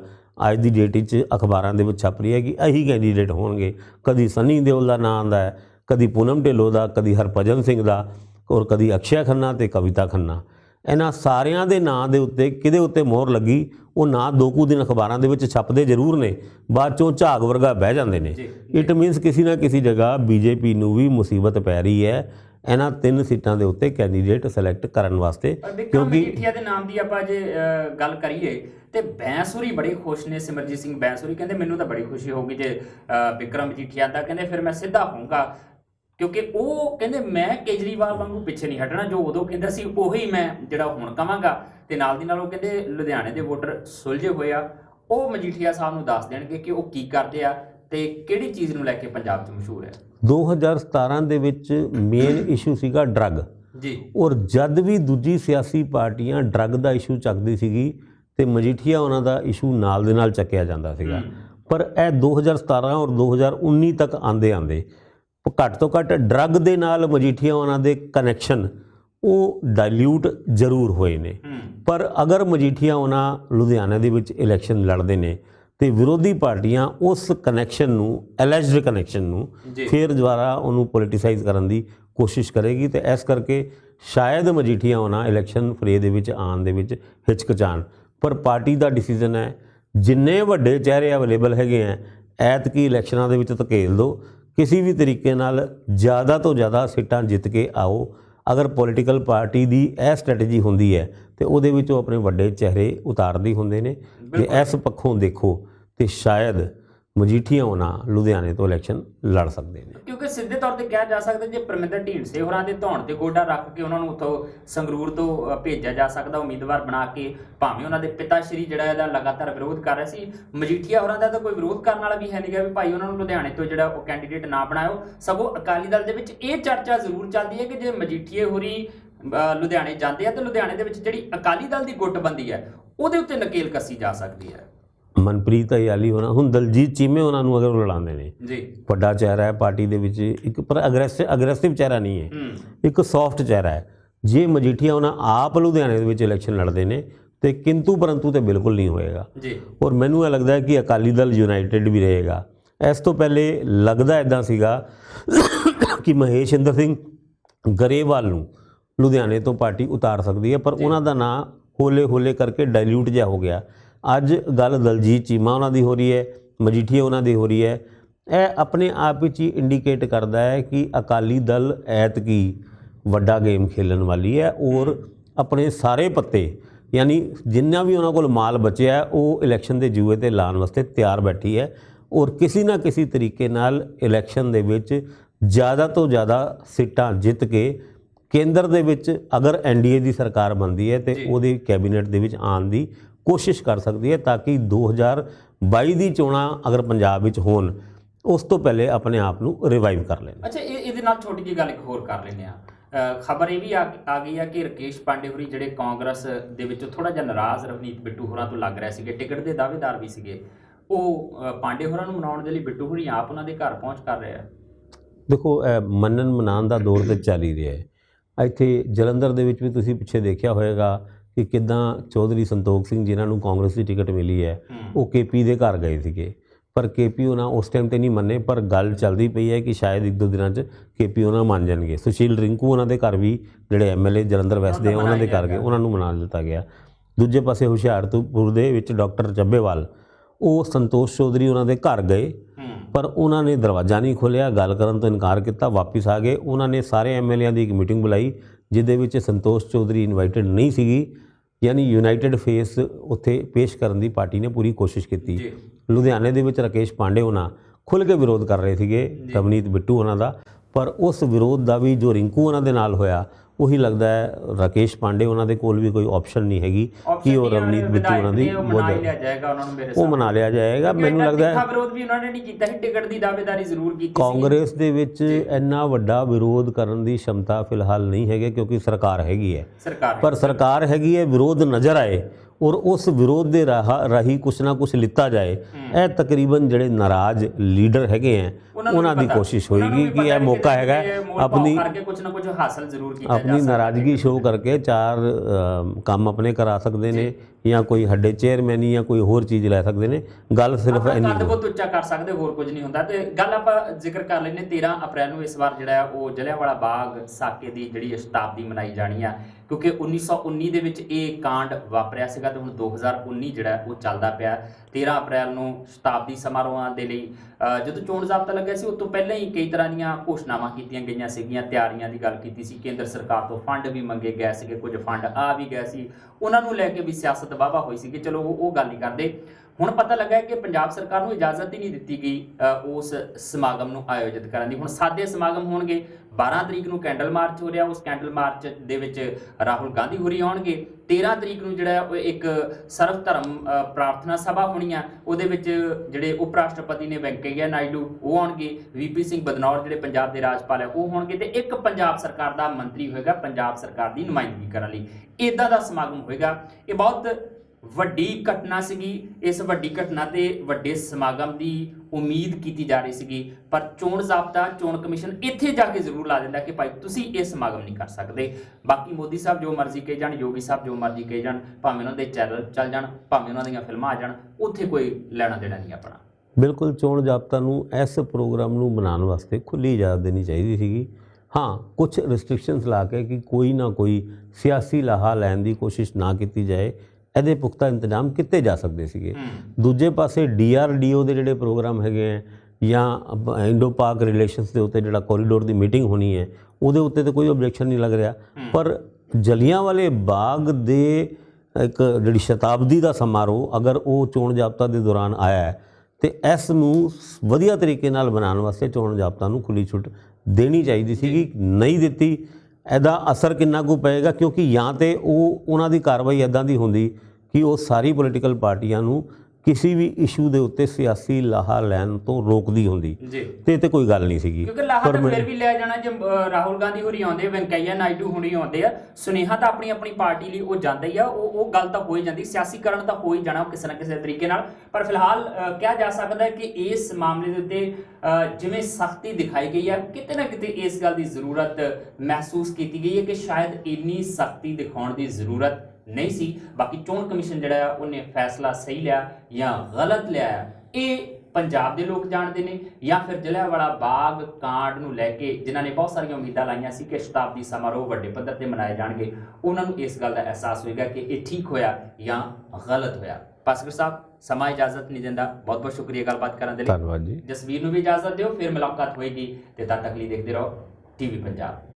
ਅੱਜ ਦੀ ਡੇਟ ਵਿੱਚ ਅਖਬਾਰਾਂ ਦੇ ਵਿੱਚ ਛਪ ਰਹੀ ਹੈ ਕਿ ਇਹੀ ਕੈਂਡੀਡੇਟ ਹੋਣਗੇ। ਕਦੀ ਸਨੀ ਦਿਓਲ ਦਾ ਨਾਂ ਆਉਂਦਾ ਹੈ ਕਦੀ ਪੂਨਮ ਢਿੱਲੋਂ ਦਾ ਕਦੀ ਹਰਭਜਨ ਸਿੰਘ ਦਾ ਔਰ ਕਦੀ ਅਕਸ਼ੈ ਖੰਨਾ ਤੇ ਕਵਿਤਾ ਖੰਨਾ। ਇਹਨਾਂ ਸਾਰਿਆਂ ਦੇ ਨਾਂ ਦੇ ਉੱਤੇ ਕਿਹਦੇ ਉੱਤੇ ਮੋਹਰ ਲੱਗੀ ਉਹ ਨਾਂ ਦੋ ਕੁ ਦਿਨ ਅਖਬਾਰਾਂ ਦੇ ਵਿੱਚ ਛਪਦੇ ਜ਼ਰੂਰ ਨੇ ਬਾਅਦ ਚੋਂ ਝਾਗ ਵਰਗਾ ਬਹਿ ਜਾਂਦੇ ਨੇ। ਇਟ ਮੀਨਸ ਕਿਸੇ ਨਾ ਕਿਸੇ ਜਗ੍ਹਾ ਬੀਜੇਪੀ ਨੂੰ ਵੀ ਮੁਸੀਬਤ ਪੈ ਰਹੀ ਹੈ ਇਹਨਾਂ ਤਿੰਨ ਸੀਟਾਂ ਦੇ ਉੱਤੇ ਕੈਂਡੀਡੇਟ ਸਿਲੈਕਟ ਕਰਨ ਵਾਸਤੇ ਕਿਉਂਕਿ ਮਜੀਠੀਆ ਦੇ ਨਾਮ ਦੀ ਆਪਾਂ ਜੇ ਗੱਲ ਕਰੀਏ ਤੇ ਬੈਂਸੁਰੀ ਬੜੇ ਖੁਸ਼ ਨੇ ਸਿਮਰਜੀਤ ਸਿੰਘ ਬੈਂਸੁਰੀ ਕਹਿੰਦੇ ਮੈਨੂੰ ਤਾਂ ਬੜੀ ਖੁਸ਼ੀ ਹੋਊਗੀ ਜੇ ਵਿਕਰਮ ਮਜੀਠੀਆ ਦਾ ਕਹਿੰਦੇ ਫਿਰ ਮੈਂ ਸਿੱਧਾ ਹੋਊਂਗਾ। ਕਿਉਂਕਿ ਉਹ ਕਹਿੰਦੇ ਮੈਂ ਕੇਜਰੀਵਾਲ ਵਾਂਗੂ ਪਿੱਛੇ ਨਹੀਂ ਹਟਣਾ ਜੋ ਉਦੋਂ ਕਹਿੰਦਾ ਸੀ ਉਹੀ ਮੈਂ ਜਿਹੜਾ ਹੁਣ ਕਵਾਂਗਾ। ਤੇ ਨਾਲ ਦੀ ਨਾਲ ਉਹ ਕਹਿੰਦੇ ਲੁਧਿਆਣੇ ਦੇ ਵੋਟਰ ਸੁਲਝੇ ਹੋਏ ਆ। ਉਹ ਮਜੀਠੀਆ ਸਾਹਿਬ ਨੂੰ ਦੱਸ ਦੇਣਗੇ ਕਿ ਉਹ ਕੀ ਕਰਦੇ ਆ। ਤੇ ਕਿਹੜੀ ਚੀਜ਼ ਨੂੰ ਲੈ ਕੇ ਪੰਜਾਬ 'ਚ ਮਸ਼ਹੂਰ ਹੈ? 2017 ਦੇ ਵਿੱਚ ਮੇਨ ਇਸ਼ੂ ਸੀਗਾ ਡਰੱਗ ਜੀ। ਔਰ ਜਦ ਵੀ ਦੂਜੀ ਸਿਆਸੀ ਪਾਰਟੀਆਂ ਡਰੱਗ ਦਾ ਇਸ਼ੂ ਚੱਕਦੀ ਸੀਗੀ ਤੇ ਮਜੀਠੀਆ ਉਹਨਾਂ ਦਾ ਇਸ਼ੂ ਨਾਲ ਦੇ ਨਾਲ ਚੱਕਿਆ ਜਾਂਦਾ ਸੀਗਾ। ਪਰ ਇਹ 2017 ਔਰ 2019 ਤੱਕ ਆਂਦੇ ਆਂਦੇ ਘੱਟ ਤੋਂ ਘੱਟ ਡਰੱਗ ਦੇ ਨਾਲ ਮਜੀਠੀਆ ਉਹਨਾਂ ਦੇ ਕਨੈਕਸ਼ਨ ਉਹ ਡਾਇਲਿਊਟ ਜ਼ਰੂਰ ਹੋਏ ਨੇ। ਪਰ ਅਗਰ ਮਜੀਠੀਆ ਉਹਨਾਂ ਲੁਧਿਆਣਾ ਦੇ ਵਿੱਚ ਇਲੈਕਸ਼ਨ ਲੜਦੇ ਨੇ ਤੇ ਵਿਰੋਧੀ ਪਾਰਟੀਆਂ ਉਸ ਕਨੈਕਸ਼ਨ ਨੂੰ ਅਲੈਜਡ ਕਨੈਕਸ਼ਨ ਨੂੰ ਫਿਰ ਦੁਬਾਰਾ ਉਹਨੂੰ ਪੋਲਿਟਿਸਾਈਜ਼ ਕਰਨ ਦੀ ਕੋਸ਼ਿਸ਼ ਕਰੇਗੀ ਤੇ ਇਸ ਕਰਕੇ ਸ਼ਾਇਦ ਮਜੀਠੀਆ ਹੋਣਾ ਇਲੈਕਸ਼ਨ ਫਰੇ ਦੇ ਵਿੱਚ ਆਉਣ ਦੇ ਵਿੱਚ ਹਿਚਕਚਾਣ ਪਰ ਪਾਰਟੀ ਦਾ ਡਿਸੀਜਨ ਹੈ ਜਿੰਨੇ ਵੱਡੇ ਚਿਹਰੇ ਅਵੇਲੇਬਲ ਹੈਗੇ ਆ ਐਤਕੀ ਇਲੈਕਸ਼ਨਾਂ ਦੇ ਵਿੱਚ ਧਕੇਲ ਦਿਓ ਕਿਸੇ ਵੀ ਤਰੀਕੇ ਨਾਲ ਜ਼ਿਆਦਾ ਤੋਂ ਜ਼ਿਆਦਾ ਸੀਟਾਂ ਜਿੱਤ ਕੇ ਆਓ। ਅਗਰ ਪੋਲੀਟੀਕਲ ਪਾਰਟੀ ਦੀ ਇਹ ਸਟ੍ਰੈਟਜੀ ਹੁੰਦੀ ਹੈ ਤੇ ਉਹਦੇ ਵਿੱਚ ਉਹ ਆਪਣੇ ਵੱਡੇ ਚਿਹਰੇ ਉਤਾਰਦੇ ਹੁੰਦੇ ਨੇ। ਜੇ ਇਸ ਪੱਖੋਂ ਦੇਖੋ ਤੇ ਸ਼ਾਇਦ ਮਜੀਠੀਆ ਹੋਣਾ ਲੁਧਿਆਣੇ ਤੋਂ ਇਲੈਕਸ਼ਨ ਲੜ ਸਕਦੇ ਨੇ। ਕਿਉਂਕਿ ਸਿੱਧੇ ਤੌਰ ਤੇ ਕਿਹਾ ਜਾ ਸਕਦਾ ਜੇ ਪਰਮਿੰਦਰ ਢੀਂਡਸੇ ਹੋਰਾਂ ਦੇ ਧੌਣ ਤੇ ਗੋਡਾ ਰੱਖ ਕੇ ਉਹਨਾਂ ਨੂੰ ਉੱਥੋਂ ਸੰਗਰੂਰ ਤੋਂ ਭੇਜਿਆ ਜਾ ਸਕਦਾ ਉਮੀਦਵਾਰ ਬਣਾ ਕੇ ਭਾਵੇਂ ਉਹਨਾਂ ਦੇ ਪਿਤਾ ਸ਼੍ਰੀ ਜਿਹੜਾ ਇਹਦਾ ਲਗਾਤਾਰ ਵਿਰੋਧ ਕਰ ਰਿਹਾ ਸੀ। ਮਜੀਠੀਆ ਹੋਰਾਂ ਦਾ ਤਾਂ ਕੋਈ ਵਿਰੋਧ ਕਰਨ ਵਾਲਾ ਵੀ ਹੈ ਨਹੀਂਗਾ ਵੀ ਭਾਈ ਉਹਨਾਂ ਨੂੰ ਲੁਧਿਆਣੇ ਤੋਂ ਜਿਹੜਾ ਉਹ ਕੈਂਡੀਡੇਟ ਨਾ ਬਣਾਇਓ। ਸਗੋਂ ਅਕਾਲੀ ਦਲ ਦੇ ਵਿੱਚ ਇਹ ਚਰਚਾ ਜ਼ਰੂਰ ਚੱਲਦੀ ਹੈ ਕਿ ਜੇ ਮਜੀਠੀਏ ਹੋਰੀ ਲੁਧਿਆਣੇ ਜਾਂਦੇ ਆ ਤੇ ਲੁਧਿਆਣੇ ਦੇ ਵਿੱਚ ਜਿਹੜੀ ਅਕਾਲੀ ਦਲ ਦੀ ਗੁੱਟਬੰਦੀ ਹੈ ਉਹਦੇ ਉੱਤੇ ਨਕੇਲ ਕੱਸੀ ਜਾ ਸਕਦੀ ਹੈ। ਮਨਪ੍ਰੀਤ ਅਯਾਲੀ ਹੋਣਾ ਹੁਣ ਦਲਜੀਤ ਚੀਮੇ ਉਹਨਾਂ ਨੂੰ ਅਗਰ ਲੜਾਉਂਦੇ ਨੇ ਜੀ। ਵੱਡਾ ਚਿਹਰਾ ਹੈ ਪਾਰਟੀ ਦੇ ਵਿੱਚ ਇੱਕ ਪਰ ਅਗਰੈਸਿਵ ਅਗਰੈਸਿਵ ਚਿਹਰਾ ਨਹੀਂ ਹੈ। ਇੱਕ ਸੌਫਟ ਚਿਹਰਾ ਹੈ। ਜੇ ਮਜੀਠੀਆ ਉਹਨਾਂ ਆਪ ਲੁਧਿਆਣੇ ਦੇ ਵਿੱਚ ਇਲੈਕਸ਼ਨ ਲੜਦੇ ਨੇ ਤੇ ਕਿੰਤੂ ਪਰੰਤੂ ਤੇ ਬਿਲਕੁਲ ਨਹੀਂ ਹੋਏਗਾ। ਜੀ। ਔਰ ਮੈਨੂੰ ਇਹ ਲੱਗਦਾ ਹੈ ਕਿ ਅਕਾਲੀ ਦਲ ਯੂਨਾਈਟਿਡ ਵੀ ਰਹੇਗਾ। ਇਸ ਤੋਂ ਪਹਿਲੇ ਲੱਗਦਾ ਇਦਾਂ ਸੀਗਾ ਕਿ ਮਹੇਸ਼ਿੰਦਰ ਸਿੰਘ ਗਰੇਵਾਲ ਨੂੰ ਲੁਧਿਆਣੇ ਤੋਂ ਪਾਰਟੀ ਉਤਾਰ ਸਕਦੀ ਹੈ ਪਰ ਉਹਨਾਂ ਦਾ ਨਾਂ ਹੌਲੇ ਹੌਲੇ ਕਰਕੇ ਡਾਇਲੂਟ ਜਿਹਾ ਹੋ ਗਿਆ। ਅੱਜ ਗੱਲ ਦਲਜੀਤ ਚੀਮਾ ਉਹਨਾਂ ਦੀ ਹੋ ਰਹੀ ਹੈ, ਮਜੀਠੀਆ ਉਹਨਾਂ ਦੀ ਹੋ ਰਹੀ ਹੈ। ਇਹ ਆਪਣੇ ਆਪ ਵਿੱਚ ਹੀ ਇੰਡੀਕੇਟ ਕਰਦਾ ਹੈ ਕਿ ਅਕਾਲੀ ਦਲ ਐਤਕੀ ਵੱਡਾ ਗੇਮ ਖੇਲਣ ਵਾਲੀ ਹੈ ਔਰ ਆਪਣੇ ਸਾਰੇ ਪੱਤੇ, ਯਾਨੀ ਜਿੰਨਾ ਵੀ ਉਹਨਾਂ ਕੋਲ ਮਾਲ ਬਚਿਆ ਉਹ ਇਲੈਕਸ਼ਨ ਦੇ ਜੂਏ ਤੇ ਲਾਉਣ ਵਾਸਤੇ ਤਿਆਰ ਬੈਠੀ ਹੈ ਔਰ ਕਿਸੇ ਨਾ ਕਿਸੇ ਤਰੀਕੇ ਨਾਲ ਇਲੈਕਸ਼ਨ ਦੇ ਵਿੱਚ ਜ਼ਿਆਦਾ ਤੋਂ ਜ਼ਿਆਦਾ ਸੀਟਾਂ ਜਿੱਤ ਕੇ ਕੇਂਦਰ ਦੇ ਵਿੱਚ ਅਗਰ ਐਨਡੀਏ ਦੀ ਸਰਕਾਰ ਬਣਦੀ ਹੈ ਤੇ ਉਹਦੇ ਕੈਬਨਿਟ ਦੇ ਵਿੱਚ ਆਉਣ ਦੀ ਕੋਸ਼ਿਸ਼ ਕਰ ਸਕਦੀ ਹੈ ਤਾਂ ਕਿ 2022 ਦੀ ਚੋਣਾਂ ਅਗਰ ਪੰਜਾਬ ਵਿੱਚ ਹੋਣ ਉਸ ਤੋਂ ਪਹਿਲੇ ਆਪਣੇ ਆਪ ਨੂੰ ਰਿਵਾਈਵ ਕਰ ਲੈਣ। ਅੱਛਾ ਇਹ ਇਹਦੇ ਨਾਲ ਛੋਟੀ ਜਿਹੀ ਗੱਲ ਇੱਕ ਹੋਰ ਕਰ ਲੈਂਦੇ ਆ ਖਬਰ ਇਹ ਵੀ ਆ ਗਈ ਆ ਕਿ ਰਕੇਸ਼ ਪਾਂਡੇ ਹੋਰੀ ਜਿਹੜੇ ਕਾਂਗਰਸ ਦੇ ਵਿੱਚੋਂ ਥੋੜਾ ਜਿਹਾ ਨਾਰਾਜ਼ ਰਵਨੀਤ ਬਿੱਟੂ ਹੋਰਾਂ ਤੋਂ ਲੱਗ ਰਿਹਾ ਸੀਗੇ ਟਿਕਟ ਦੇ ਦਾਅਵੇਦਾਰ ਵੀ ਸੀਗੇ। ਉਹ ਪਾਂਡੇ ਹੋਰਾਂ ਨੂੰ ਮਨਾਉਣ ਦੇ ਲਈ ਬਿੱਟੂ ਹੋਰੀ ਆਪ ਉਹਨਾਂ ਦੇ ਘਰ ਪਹੁੰਚ ਕਰ ਰਹੇ ਦੇਖੋ ਮੰਨਣ ਮਨਾਉਣ ਦਾ ਦੌਰ ਤੇ ਚੱਲ ਹੀ ਰਿਹਾ ਹੈ। ਇੱਥੇ ਜਲੰਧਰ ਦੇ ਵਿੱਚ ਵੀ ਤੁਸੀਂ ਪਿੱਛੇ ਦੇਖਿਆ ਹੋਵੇਗਾ ਕਿ ਕਿਦਾਂ ਚੌਧਰੀ ਸੰਤੋਖ ਸਿੰਘ ਜਿਨ੍ਹਾਂ ਨੂੰ ਕਾਂਗਰਸ ਦੀ ਟਿਕਟ ਮਿਲੀ ਹੈ ਉਹ ਕੇਪੀ ਦੇ ਘਰ ਗਏ ਸੀਗੇ। ਪਰ ਕੇਪੀ ਉਹਨਾਂ ਉਸ ਟਾਈਮ ਤੇ ਨਹੀਂ ਮੰਨੇ ਪਰ ਗੱਲ ਚੱਲਦੀ ਪਈ ਹੈ ਕਿ ਸ਼ਾਇਦ ਇੱਕ ਦੋ ਦਿਨਾਂ 'ਚ ਕੇਪੀ ਉਹਨਾਂ ਮੰਨ ਜਾਣਗੇ। ਸੁਸ਼ੀਲ ਰਿੰਕੂ ਉਹਨਾਂ ਦੇ ਘਰ ਵੀ ਜਿਹੜੇ ਐਮਐਲਏ ਜਲੰਧਰ ਵੈਸਟ ਦੇ ਉਹਨਾਂ ਦੇ ਘਰ ਗਏ ਉਹਨਾਂ ਨੂੰ ਮਨਾ ਦਿੱਤਾ ਗਿਆ। ਦੂਜੇ ਪਾਸੇ ਹੁਸ਼ਿਆਰਪੁਰ ਦੇ ਵਿੱਚ ਡਾਕਟਰ ਚੱਬੇਵਾਲ ਉਹ ਸੰਤੋਸ਼ ਚੌਧਰੀ ਉਹਨਾਂ ਦੇ ਘਰ ਗਏ। ਪਰ ਉਹਨਾਂ ਨੇ ਦਰਵਾਜ਼ਾ ਨਹੀਂ ਖੋਲ੍ਹਿਆ ਗੱਲ ਕਰਨ ਤੋਂ ਇਨਕਾਰ ਕੀਤਾ ਵਾਪਸ ਆ ਗਏ। ਉਹਨਾਂ ਨੇ ਸਾਰੇ ਐਮਐਲਏਆਂ ਦੀ ਇੱਕ ਮੀਟਿੰਗ ਬੁਲਾਈ ਜਿਹਦੇ ਵਿੱਚ ਸੰਤੋਸ਼ ਚੌਧਰੀ ਇਨਵਾਈਟਡ ਨਹੀਂ ਸੀਗੀ। ਯਾਨੀ ਯੂਨਾਈਟਿਡ ਫੇਸ ਉੱਥੇ ਪੇਸ਼ ਕਰਨ ਦੀ ਪਾਰਟੀ ਨੇ ਪੂਰੀ ਕੋਸ਼ਿਸ਼ ਕੀਤੀ। ਲੁਧਿਆਣੇ ਦੇ ਵਿੱਚ ਰਾਕੇਸ਼ ਪਾਂਡੇ ਉਹਨਾਂ ਖੁੱਲ੍ਹ ਕੇ ਵਿਰੋਧ ਕਰ ਰਹੇ ਸੀਗੇ ਰਵਨੀਤ ਬਿੱਟੂ ਉਹਨਾਂ ਦਾ। ਪਰ ਉਸ ਵਿਰੋਧ ਦਾ ਵੀ ਜੋ ਰਿੰਕੂ ਉਹਨਾਂ ਦੇ ਨਾਲ ਹੋਇਆ ਉਹੀ ਲੱਗਦਾ ਹੈ ਰਾਕੇਸ਼ ਪਾਂਡੇ ਉਹਨਾਂ ਦੇ ਕੋਲ ਵੀ ਕੋਈ ਆਪਸ਼ਨ ਨਹੀਂ ਹੈਗੀ। ਕਿ ਉਹ ਰਵਨੀਤ ਬਿੱਟੂ ਉਹਨਾਂ ਦੀ ਉਹ ਮਨਾ ਲਿਆ ਜਾਏਗਾ ਉਹਨਾਂ ਨੂੰ ਮੇਰੇ ਸਾਹਮਣੇ। ਉਹ ਮਨਾ ਲਿਆ ਜਾਏਗਾ ਮੈਨੂੰ ਲੱਗਦਾ ਹੈ ਵਿਰੋਧ ਵੀ ਉਹਨਾਂ ਨੇ ਨਹੀਂ ਕੀਤਾ ਸੀ ਟਿਕਟ ਦੀ ਦਾਅਵੇਦਾਰੀ ਜ਼ਰੂਰ ਕੀਤੀ ਸੀ। ਕਾਂਗਰਸ ਦੇ ਵਿੱਚ ਇੰਨਾ ਵੱਡਾ ਵਿਰੋਧ ਕਰਨ ਦੀ ਸ਼ਮਤਾ ਫਿਲਹਾਲ ਨਹੀਂ ਹੈਗੇ ਕਿਉਂਕਿ ਸਰਕਾਰ ਹੈਗੀ ਹੈ। ਪਰ ਸਰਕਾਰ ਹੈਗੀ ਹੈ ਵਿਰੋਧ ਨਜ਼ਰ ਆਏ। ਔਰ ਉਸ ਵਿਰੋਧ ਦੇ ਰਾਹ ਰਾਹੀਂ ਕੁਛ ਨਾ ਕੁਛ ਲਿੱਤਾ ਜਾਏ ਇਹ ਤਕਰੀਬਨ ਜਿਹੜੇ ਨਾਰਾਜ਼ ਲੀਡਰ ਹੈਗੇ ਆ ਉਹਨਾਂ ਦੀ ਕੋਸ਼ਿਸ਼ ਹੋਏਗੀ ਕਿ ਇਹ ਮੌਕਾ ਹੈਗਾ ਆਪਣੀ ਕਰਕੇ ਕੁਝ ਨਾ ਕੁਝ ਹਾਸਲ ਜ਼ਰੂਰ ਕੀਤਾ ਜਾ ਆਪਣੀ ਨਾਰਾਜ਼ਗੀ ਸ਼ੋਅ ਕਰਕੇ ਚਾਰ ਕੰਮ ਆਪਣੇ ਕਰਾ ਸਕਦੇ ਨੇ ਜਾਂ ਕੋਈ ਹੱਡੇ ਚੇਅਰਮੈਨੀ ਜਾਂ ਕੋਈ ਹੋਰ ਚੀਜ਼ ਲੈ ਸਕਦੇ ਨੇ ਗੱਲ ਸਿਰਫ ਇੰਨੀ ਕੱਦ ਬਹੁਤ ਉੱਚਾ ਕਰ ਸਕਦੇ ਹੋਰ ਕੁਝ ਨਹੀਂ ਹੁੰਦਾ। ਤੇ ਗੱਲ ਆਪਾਂ ਜ਼ਿਕਰ ਕਰ ਲੈਨੇ 13 ਅਪ੍ਰੈਲ ਨੂੰ ਇਸ ਵਾਰ ਜਿਹੜਾ ਉਹ ਜਲਿਆਂਵਾਲਾ ਬਾਗ ਸਾਕੇ ਦੀ ਜਿਹੜੀ ਸ਼ਤਾਬਦੀ ਮਨਾਈ ਜਾਣੀ ਆ ਕਿਉਂਕਿ 1919 ਦੇ ਵਿੱਚ ਇਹ ਕਾਂਡ ਵਾਪਰਿਆ ਸੀਗਾ ਤੇ ਹੁਣ 2019 ਜਿਹੜਾ ਉਹ ਚੱਲਦਾ ਪਿਆ। 13 ਅਪ੍ਰੈਲ ਨੂੰ ਸ਼ਤਾਬਦੀ ਸਮਾਰੋਹਾਂ ਦੇ ਲਈ ਅ, ਜਦੋਂ ਚੋਣ ਜ਼ਾਬਤਾ ਲੱਗਿਆ ਸੀ ਉਸ ਤੋਂ ਪਹਿਲਾਂ ਹੀ ਕਈ ਤਰ੍ਹਾਂ ਦੀਆਂ ਘੋਸ਼ਣਾਵਾਂ ਕੀਤੀਆਂ ਗਈਆਂ ਸੀਗੀਆਂ ਤਿਆਰੀਆਂ ਦੀ ਗੱਲ ਕੀਤੀ ਸੀ। ਕੇਂਦਰ ਸਰਕਾਰ ਤੋਂ ਫੰਡ ਵੀ ਮੰਗੇ ਗਏ ਸੀਗੇ ਕੁਝ ਫੰਡ ਆ ਵੀ ਗਏ ਸੀ। ਉਹਨਾਂ ਨੂੰ ਲੈ ਕੇ ਵੀ ਸਿਆਸਤ ਵਾਹਵਾ ਹੋਈ ਸੀ ਕਿ ਚਲੋ ਉਹ ਉਹ ਗੱਲ ਨਹੀਂ ਕਰਦੇ। ਹੁਣ ਪਤਾ ਲੱਗਾ ਕਿ ਪੰਜਾਬ ਸਰਕਾਰ ਨੂੰ ਇਜਾਜ਼ਤ ਹੀ ਨਹੀਂ ਦਿੱਤੀ ਗਈ ਉਸ ਸਮਾਗਮ ਨੂੰ ਆਯੋਜਿਤ ਕਰਨ ਦੀ। ਹੁਣ ਸਾਦੇ ਸਮਾਗਮ ਹੋਣਗੇ 12 ਤਰੀਕ ਨੂੰ ਕੈਂਡਲ ਮਾਰਚ ਹੋ ਰਿਹਾ, ਉਸ ਕੈਂਡਲ ਮਾਰਚ ਦੇ ਵਿੱਚ ਰਾਹੁਲ ਗਾਂਧੀ ਹੋਰੀ ਆਉਣਗੇ। 13 ਤਰੀਕ ਨੂੰ ਜਿਹੜਾ ਉਹ ਇੱਕ ਸਰਵ ਧਰਮ ਪ੍ਰਾਰਥਨਾ ਸਭਾ ਹੋਣੀ ਆ, ਉਹਦੇ ਵਿੱਚ ਜਿਹੜੇ ਉਪ ਰਾਸ਼ਟਰਪਤੀ ਨੇ ਵੈਂਕਈਆ ਨਾਇਡੂ, ਉਹ ਆਉਣਗੇ। ਵੀਪੀ ਸਿੰਘ ਬਦਨੌਰ ਜਿਹੜੇ ਪੰਜਾਬ ਦੇ ਰਾਜਪਾਲ ਹੈ ਉਹ ਹੋਣਗੇ ਤੇ ਇੱਕ ਪੰਜਾਬ ਸਰਕਾਰ ਦਾ ਮੰਤਰੀ ਹੋਏਗਾ, ਪੰਜਾਬ ਸਰਕਾਰ ਦੀ ਨੁਮਾਇੰਦਗੀ ਕਰਨ ਲਈ। ਇਦਾਂ ਦਾ ਸਮਾਗਮ ਹੋਏਗਾ। ਇਹ ਬਹੁਤ ਵੱਡੀ ਘਟਨਾ ਸੀਗੀ। ਇਸ ਵੱਡੀ ਘਟਨਾ ਤੇ ਵੱਡੇ ਸਮਾਗਮ ਦੀ ਉਮੀਦ ਕੀਤੀ ਜਾ ਰਹੀ ਸੀਗੀ। ਪਰ ਚੋਣ ਜ਼ਾਬਤਾ, ਚੋਣ ਕਮਿਸ਼ਨ ਇੱਥੇ ਜਾ ਕੇ ਜ਼ਰੂਰ ਲਾ ਦਿੰਦਾ ਕਿ ਭਾਈ ਤੁਸੀਂ ਇਹ ਸਮਾਗਮ ਨਹੀਂ ਕਰ ਸਕਦੇ। ਬਾਕੀ ਮੋਦੀ ਸਾਹਿਬ ਜੋ ਮਰਜ਼ੀ ਕਹੇ ਜਾਣ, ਯੋਗੀ ਸਾਹਿਬ ਜੋ ਮਰਜ਼ੀ ਕਹੇ ਜਾਣ, ਭਾਵੇਂ ਉਹਨਾਂ ਦੇ ਚੈਨਲ ਚੱਲ ਜਾਣ, ਭਾਵੇਂ ਉਹਨਾਂ ਦੀਆਂ ਫਿਲਮਾਂ ਆ ਜਾਣ, ਉੱਥੇ ਕੋਈ ਲੈਣਾ ਦੇਣਾ ਨਹੀਂ ਆਪਣਾ। ਬਿਲਕੁਲ ਚੋਣ ਜਾਬਤਾ ਨੂੰ ਇਸ ਪ੍ਰੋਗਰਾਮ ਨੂੰ ਬਣਾਉਣ ਵਾਸਤੇ ਖੁੱਲੀ ਇਜਾਜ਼ਤ ਦੇਣੀ ਚਾਹੀਦੀ ਸੀਗੀ। ਹਾਂ ਕੁਝ ਰੈਸਟ੍ਰਿਕਸ਼ਨਸ ਲਾ ਕੇ ਕਿ ਕੋਈ ਨਾ ਕੋਈ ਸਿਆਸੀ ਲਾਹਾ ਲੈਣ ਦੀ ਕੋਸ਼ਿਸ਼ ਨਾ ਕੀਤੀ ਜਾਏ। ਇਹਦੇ ਪੁਖਤਾ ਇੰਤਜ਼ਾਮ ਕੀਤੇ ਜਾ ਸਕਦੇ ਸੀਗੇ। ਦੂਜੇ ਪਾਸੇ ਡੀਆਰਡੀਓ ਦੇ ਜਿਹੜੇ ਪ੍ਰੋਗਰਾਮ ਹੈਗੇ ਆ ਜਾਂ ਇੰਡੋ ਪਾਕ ਰਿਲੇਸ਼ਨਸ ਦੇ ਉੱਤੇ ਜਿਹੜਾ ਕੋਰੀਡੋਰ ਦੀ ਮੀਟਿੰਗ ਹੋਣੀ ਹੈ ਉਹਦੇ ਉੱਤੇ ਤਾਂ ਕੋਈ ਆਬਜੈਕਸ਼ਨ ਨਹੀਂ ਲੱਗ ਰਿਹਾ। ਪਰ ਜਲੀਆਂ ਵਾਲੇ ਬਾਗ ਦੇ ਇੱਕ ਜਿਹੜੀ ਸ਼ਤਾਬਦੀ ਦਾ ਸਮਾਰੋਹ ਅਗਰ ਉਹ ਚੋਣ ਜਾਬਤਾ ਦੇ ਦੌਰਾਨ ਆਇਆ ਹੈ ਤੇ ਇਸ ਨੂੰ ਵਧੀਆ ਤਰੀਕੇ ਨਾਲ ਬਣਾਉਣ ਵਾਸਤੇ ਚੋਣ ਜਾਬਤਾ ਨੂੰ ਖੁੱਲੀ ਛੁੱਟ ਦੇਣੀ ਚਾਹੀਦੀ ਸੀਗੀ ਨਹੀਂ ਦਿੱਤੀ। ਇਹਦਾ ਅਸਰ ਕਿੰਨਾ ਕੁ ਪਏਗਾ ਕਿਉਂਕਿ ਜਾਂ ਤੇ ਉਹ ਉਹਨਾਂ ਦੀ ਕਾਰਵਾਈ ਇਦਾਂ ਦੀ ਹੁੰਦੀ ਕਿ ਉਹ ਸਾਰੀ ਪੋਲੀਟੀਕਲ ਪਾਰਟੀਆਂ ਨੂੰ ਕਿਸੇ ਵੀ ਇਸ਼ੂ ਦੇ ਉੱਤੇ ਸਿਆਸੀ ਲਾਹਾ ਲੈਣ ਤੋਂ ਰੋਕਦੀ ਹੁੰਦੀ। ਤੇ ਤੇ ਕੋਈ ਗੱਲ ਨਹੀਂ ਸੀਗੀ। ਕਿਉਂਕਿ ਲਾਹਾ ਤਾਂ ਫਿਰ ਵੀ ਲਿਆ ਜਾਣਾ ਜੇ ਰਾਹੁਲ ਗਾਂਧੀ ਹੋਰੀ ਆਉਂਦੇ ਵੈਂਕਈਆ ਨਾਇਡੂ ਹੋਰੀ ਆਉਂਦੇ ਆ ਸੁਨੇਹਾ ਤਾਂ ਆਪਣੀ ਆਪਣੀ ਪਾਰਟੀ ਲਈ ਉਹ ਜਾਂਦਾ ਹੀ ਆ ਉਹ ਉਹ ਗੱਲ ਤਾਂ ਹੋ ਹੀ ਜਾਂਦੀ ਸਿਆਸੀਕਰਨ ਤਾਂ ਹੋ ਹੀ ਜਾਣਾ ਕਿਸੇ ਨਾ ਕਿਸੇ ਤਰੀਕੇ ਨਾਲ। ਪਰ ਫਿਲਹਾਲ ਕਿਹਾ ਜਾ ਸਕਦਾ ਹੈ ਕਿ ਇਸ ਮਾਮਲੇ ਦੇ ਉੱਤੇ ਜਿਵੇਂ ਸਖਤੀ ਦਿਖਾਈ ਗਈ ਹੈ ਕਿਤੇ ਨਾ ਕਿਤੇ ਇਸ ਗੱਲ ਦੀ ਜ਼ਰੂਰਤ ਮਹਿਸੂਸ ਕੀਤੀ ਗਈ ਹੈ ਕਿ ਸ਼ਾਇਦ ਇੰਨੀ ਸਖਤੀ ਦਿਖਾਉਣ ਦੀ ਜ਼ਰੂਰਤ ਨਹੀਂ ਸੀ। ਬਾਕੀ ਚੋਣ ਕਮਿਸ਼ਨ ਜਿਹੜਾ ਆ ਉਹਨੇ ਫੈਸਲਾ ਸਹੀ ਲਿਆ ਜਾਂ ਗਲਤ ਲਿਆ ਇਹ ਪੰਜਾਬ ਦੇ ਲੋਕ ਜਾਣਦੇ ਨੇ। ਜਾਂ ਫਿਰ ਜਲਿਆਂਵਾਲਾ ਬਾਗ ਕਾਂਡ ਨੂੰ ਲੈ ਕੇ ਜਿਨ੍ਹਾਂ ਨੇ ਬਹੁਤ ਸਾਰੀਆਂ ਉਮੀਦਾਂ ਲਾਈਆਂ ਸੀ ਕਿ ਸ਼ਤਾਬਦੀ ਸਮਾਰੋਹ ਵੱਡੇ ਪੱਧਰ ਤੇ ਮਨਾਏ ਜਾਣਗੇ ਉਹਨਾਂ ਨੂੰ ਇਸ ਗੱਲ ਦਾ ਅਹਿਸਾਸ ਹੋਏਗਾ ਕਿ ਇਹ ਠੀਕ ਹੋਇਆ ਜਾਂ ਗਲਤ ਹੋਇਆ। ਪਾਸਕਰ ਸਾਹਿਬ ਸਮਾਂ ਇਜਾਜ਼ਤ ਨਹੀਂ ਦਿੰਦਾ। ਬਹੁਤ ਬਹੁਤ ਸ਼ੁਕਰੀਆ ਗੱਲਬਾਤ ਕਰਨ ਦੇ ਲਈ। ਧੰਨਵਾਦ ਜੀ। ਜਸਵੀਰ ਨੂੰ ਵੀ ਇਜਾਜ਼ਤ ਦਿਓ ਫਿਰ ਮੁਲਾਕਾਤ ਹੋਏਗੀ ਤੇ ਤਦ ਤੱਕ ਲਈ ਦੇਖਦੇ ਰਹੋ ਟੀਵੀ ਪੰਜਾਬ।